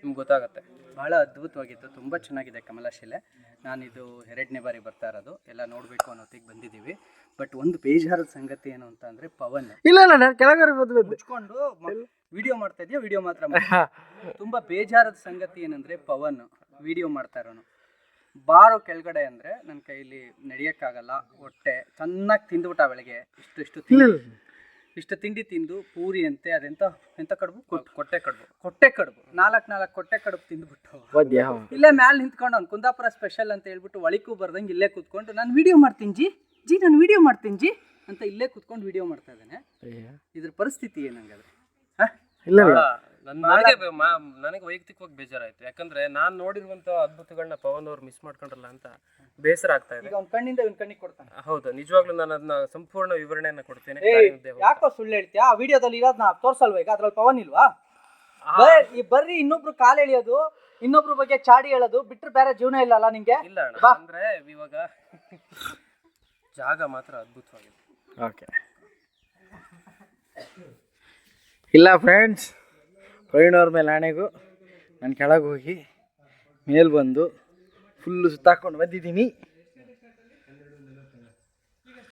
ನಿಮ್ಗೆ ಗೊತ್ತಾಗುತ್ತೆ. ಬಹಳ ಅದ್ಭುತವಾಗಿತ್ತು ತುಂಬ ಚೆನ್ನಾಗಿದೆ ಕಮಲಶಿಲೆ. ನಾನಿದು ಎರಡನೇ ಬಾರಿ ಬರ್ತಾ ಇರೋದು ಎಲ್ಲ ನೋಡಬೇಕು ಅನ್ನೋತ್ತಿಗೆ ಬಂದಿದ್ದೀವಿ. ಬಟ್ ಒಂದು ಬೇಜಾರದ ಸಂಗತಿ ಏನು ಅಂತ ಅಂದರೆ ಪವನ್. ಇಲ್ಲ ಇಲ್ಲ ನಾನು ಕೆಳಗಡೆ ಮುಚ್ಕೊಂಡು ವಿಡಿಯೋ ಮಾಡ್ತಾ ಇದೆಯಾ ವಿಡಿಯೋ ಮಾತ್ರ ತುಂಬಾ ಬೇಜಾರದ ಸಂಗತಿ ಏನಂದ್ರೆ ಪವನ್ ವಿಡಿಯೋ ಮಾಡ್ತಾ ಇರೋನು. ಬಾರೋ ಕೆಳಗಡೆ ಅಂದ್ರೆ ನನ್ನ ಕೈಲಿ ನಡೆಯೋಕ್ಕಾಗಲ್ಲ ಹೊಟ್ಟೆ ಚೆನ್ನಾಗಿ ತಿಂದ್ಬಿಟ್ಟ ಬೆಳಗ್ಗೆ. ಇಷ್ಟು ಇಷ್ಟು ಇಷ್ಟು ತಿಂಡಿ ತಿಂದು ಪೂರಿ ಅಂತೆ ಅದೆಂತ ಎಂತ ಕಡುಬು? ಕೊಟ್- ಕೊಟ್ಟೆ ಕಡುಬು. ಕೊಟ್ಟೆ ಕಡುಬು. ನಾಲ್ಕು ನಾಲ್ಕು ಕೊಟ್ಟೆ ಕಡುಬು ತಿಂದ್ಬಿಟ್ಟು. ಇಲ್ಲೇ ಮ್ಯಾಲೆ ನಿಂತ್ಕೊಂಡು ಅವ್ನು ಕುಂದಾಪುರ ಸ್ಪೆಷಲ್ ಅಂತ ಹೇಳ್ಬಿಟ್ಟು ಒಳಿಕು ಬರ್ದಂಗೆ ಇಲ್ಲೇ ಕೂತ್ಕೊಂಡು ನಾನು ವಿಡಿಯೋ ಮಾಡ್ತೀನಿ ಜಿ. ಜಿ ನಾನು ವಿಡಿಯೋ ಮಾಡ್ತೀನಿ ಜಿ. ಅಂತ ಇಲ್ಲೇ ಕೂತ್ಕೊಂಡು ವಿಡಿಯೋ ಮಾಡ್ತಾ ಇದ್ದಾನೆ. ಇದ್ರ ಪರಿಸ್ಥಿತಿ ಏನಂಗಾದ್ರೆ? ಹಾ? ಇಲ್ಲ ಇಲ್ಲ. ನನಗೆ ಬೆ- ಮಾ- ನನಗೆ ವೈಯಕ್ತಿಕವಾಗಿ ಬೇಜಾರಾಯ್ತು. ಯಾಕಂದ್ರೆ ನಾನು ನೋಡಿರುವಂತ ಅದ್ಭುತಗಳನ್ನ ಪವನ್ ಅವ್ರು ಮಿಸ್ ಮಾಡ್ಕೊಂಡ್ರಲ್ಲ ಅಂತ ಬೇಸರ ಆಗ್ತಾ ಇದೆ. ಈಗ ಅವ್ನ ಕಣ್ಣಿಂದ ಇವ್ನ ಕಣ್ಣಿಗೆ ಕೊಡ್ತಾನೆ. ಹೌದು ನಿಜವಾಗ್ಲೂ ನಾನು ಅದನ್ನ ಸಂಪೂರ್ಣ ವಿವರಣೆಯನ್ನ ಕೊಡ್ತೇನೆ. ಹೋಗ್ತಾ. ಯಾಕೋ ಸುಳ್ಳು ಹೇಳ್ತೀಯಾ? ಆ ವಿಡಿಯೋದಲ್ಲಿ ನಾ ತೋರ್ಸಲ್ವಾ ಈಗ? ಅದ್ರಲ್ಲಿ ಪವನ್ ಇಲ್ವಾ? ಬರೀ ಈ ಬರ್ರಿ ಇನ್ನೊಬ್ರು ಕಾಲ್ ಎಳಿಯೋದು ಇನ್ನೊಬ್ರ ಬಗ್ಗೆ ಚಾಡಿ ಹೇಳೋದು ಬಿಟ್ರೆ ಬೇರೆ ಜೀವನ ಇಲ್ಲ ಅಲ್ಲ ನಿಂಗೆ? ಇಲ್ಲ ಅಣ್ಣ ಬಾ. ಅಂದ್ರೆ ಇವಾಗ ಜಾಗ ಮಾತ್ರ ಅದ್ಭುತವಾಗಿದೆ. ಓಕೆ ಇಲ್ಲ ಫ್ರೆಂಡ್ಸ್ ಪ್ರವೀಣ್ ಮೇಲೆ ಆಣೆಗೂ ನಾನು ಕೆಳಗೆ ಹೋಗಿ ಮೇಲೆ ಬಂದು ಫುಲ್ಲು ಸುತ್ತಾಕೊಂಡು ಬಂದಿದ್ದೀನಿ.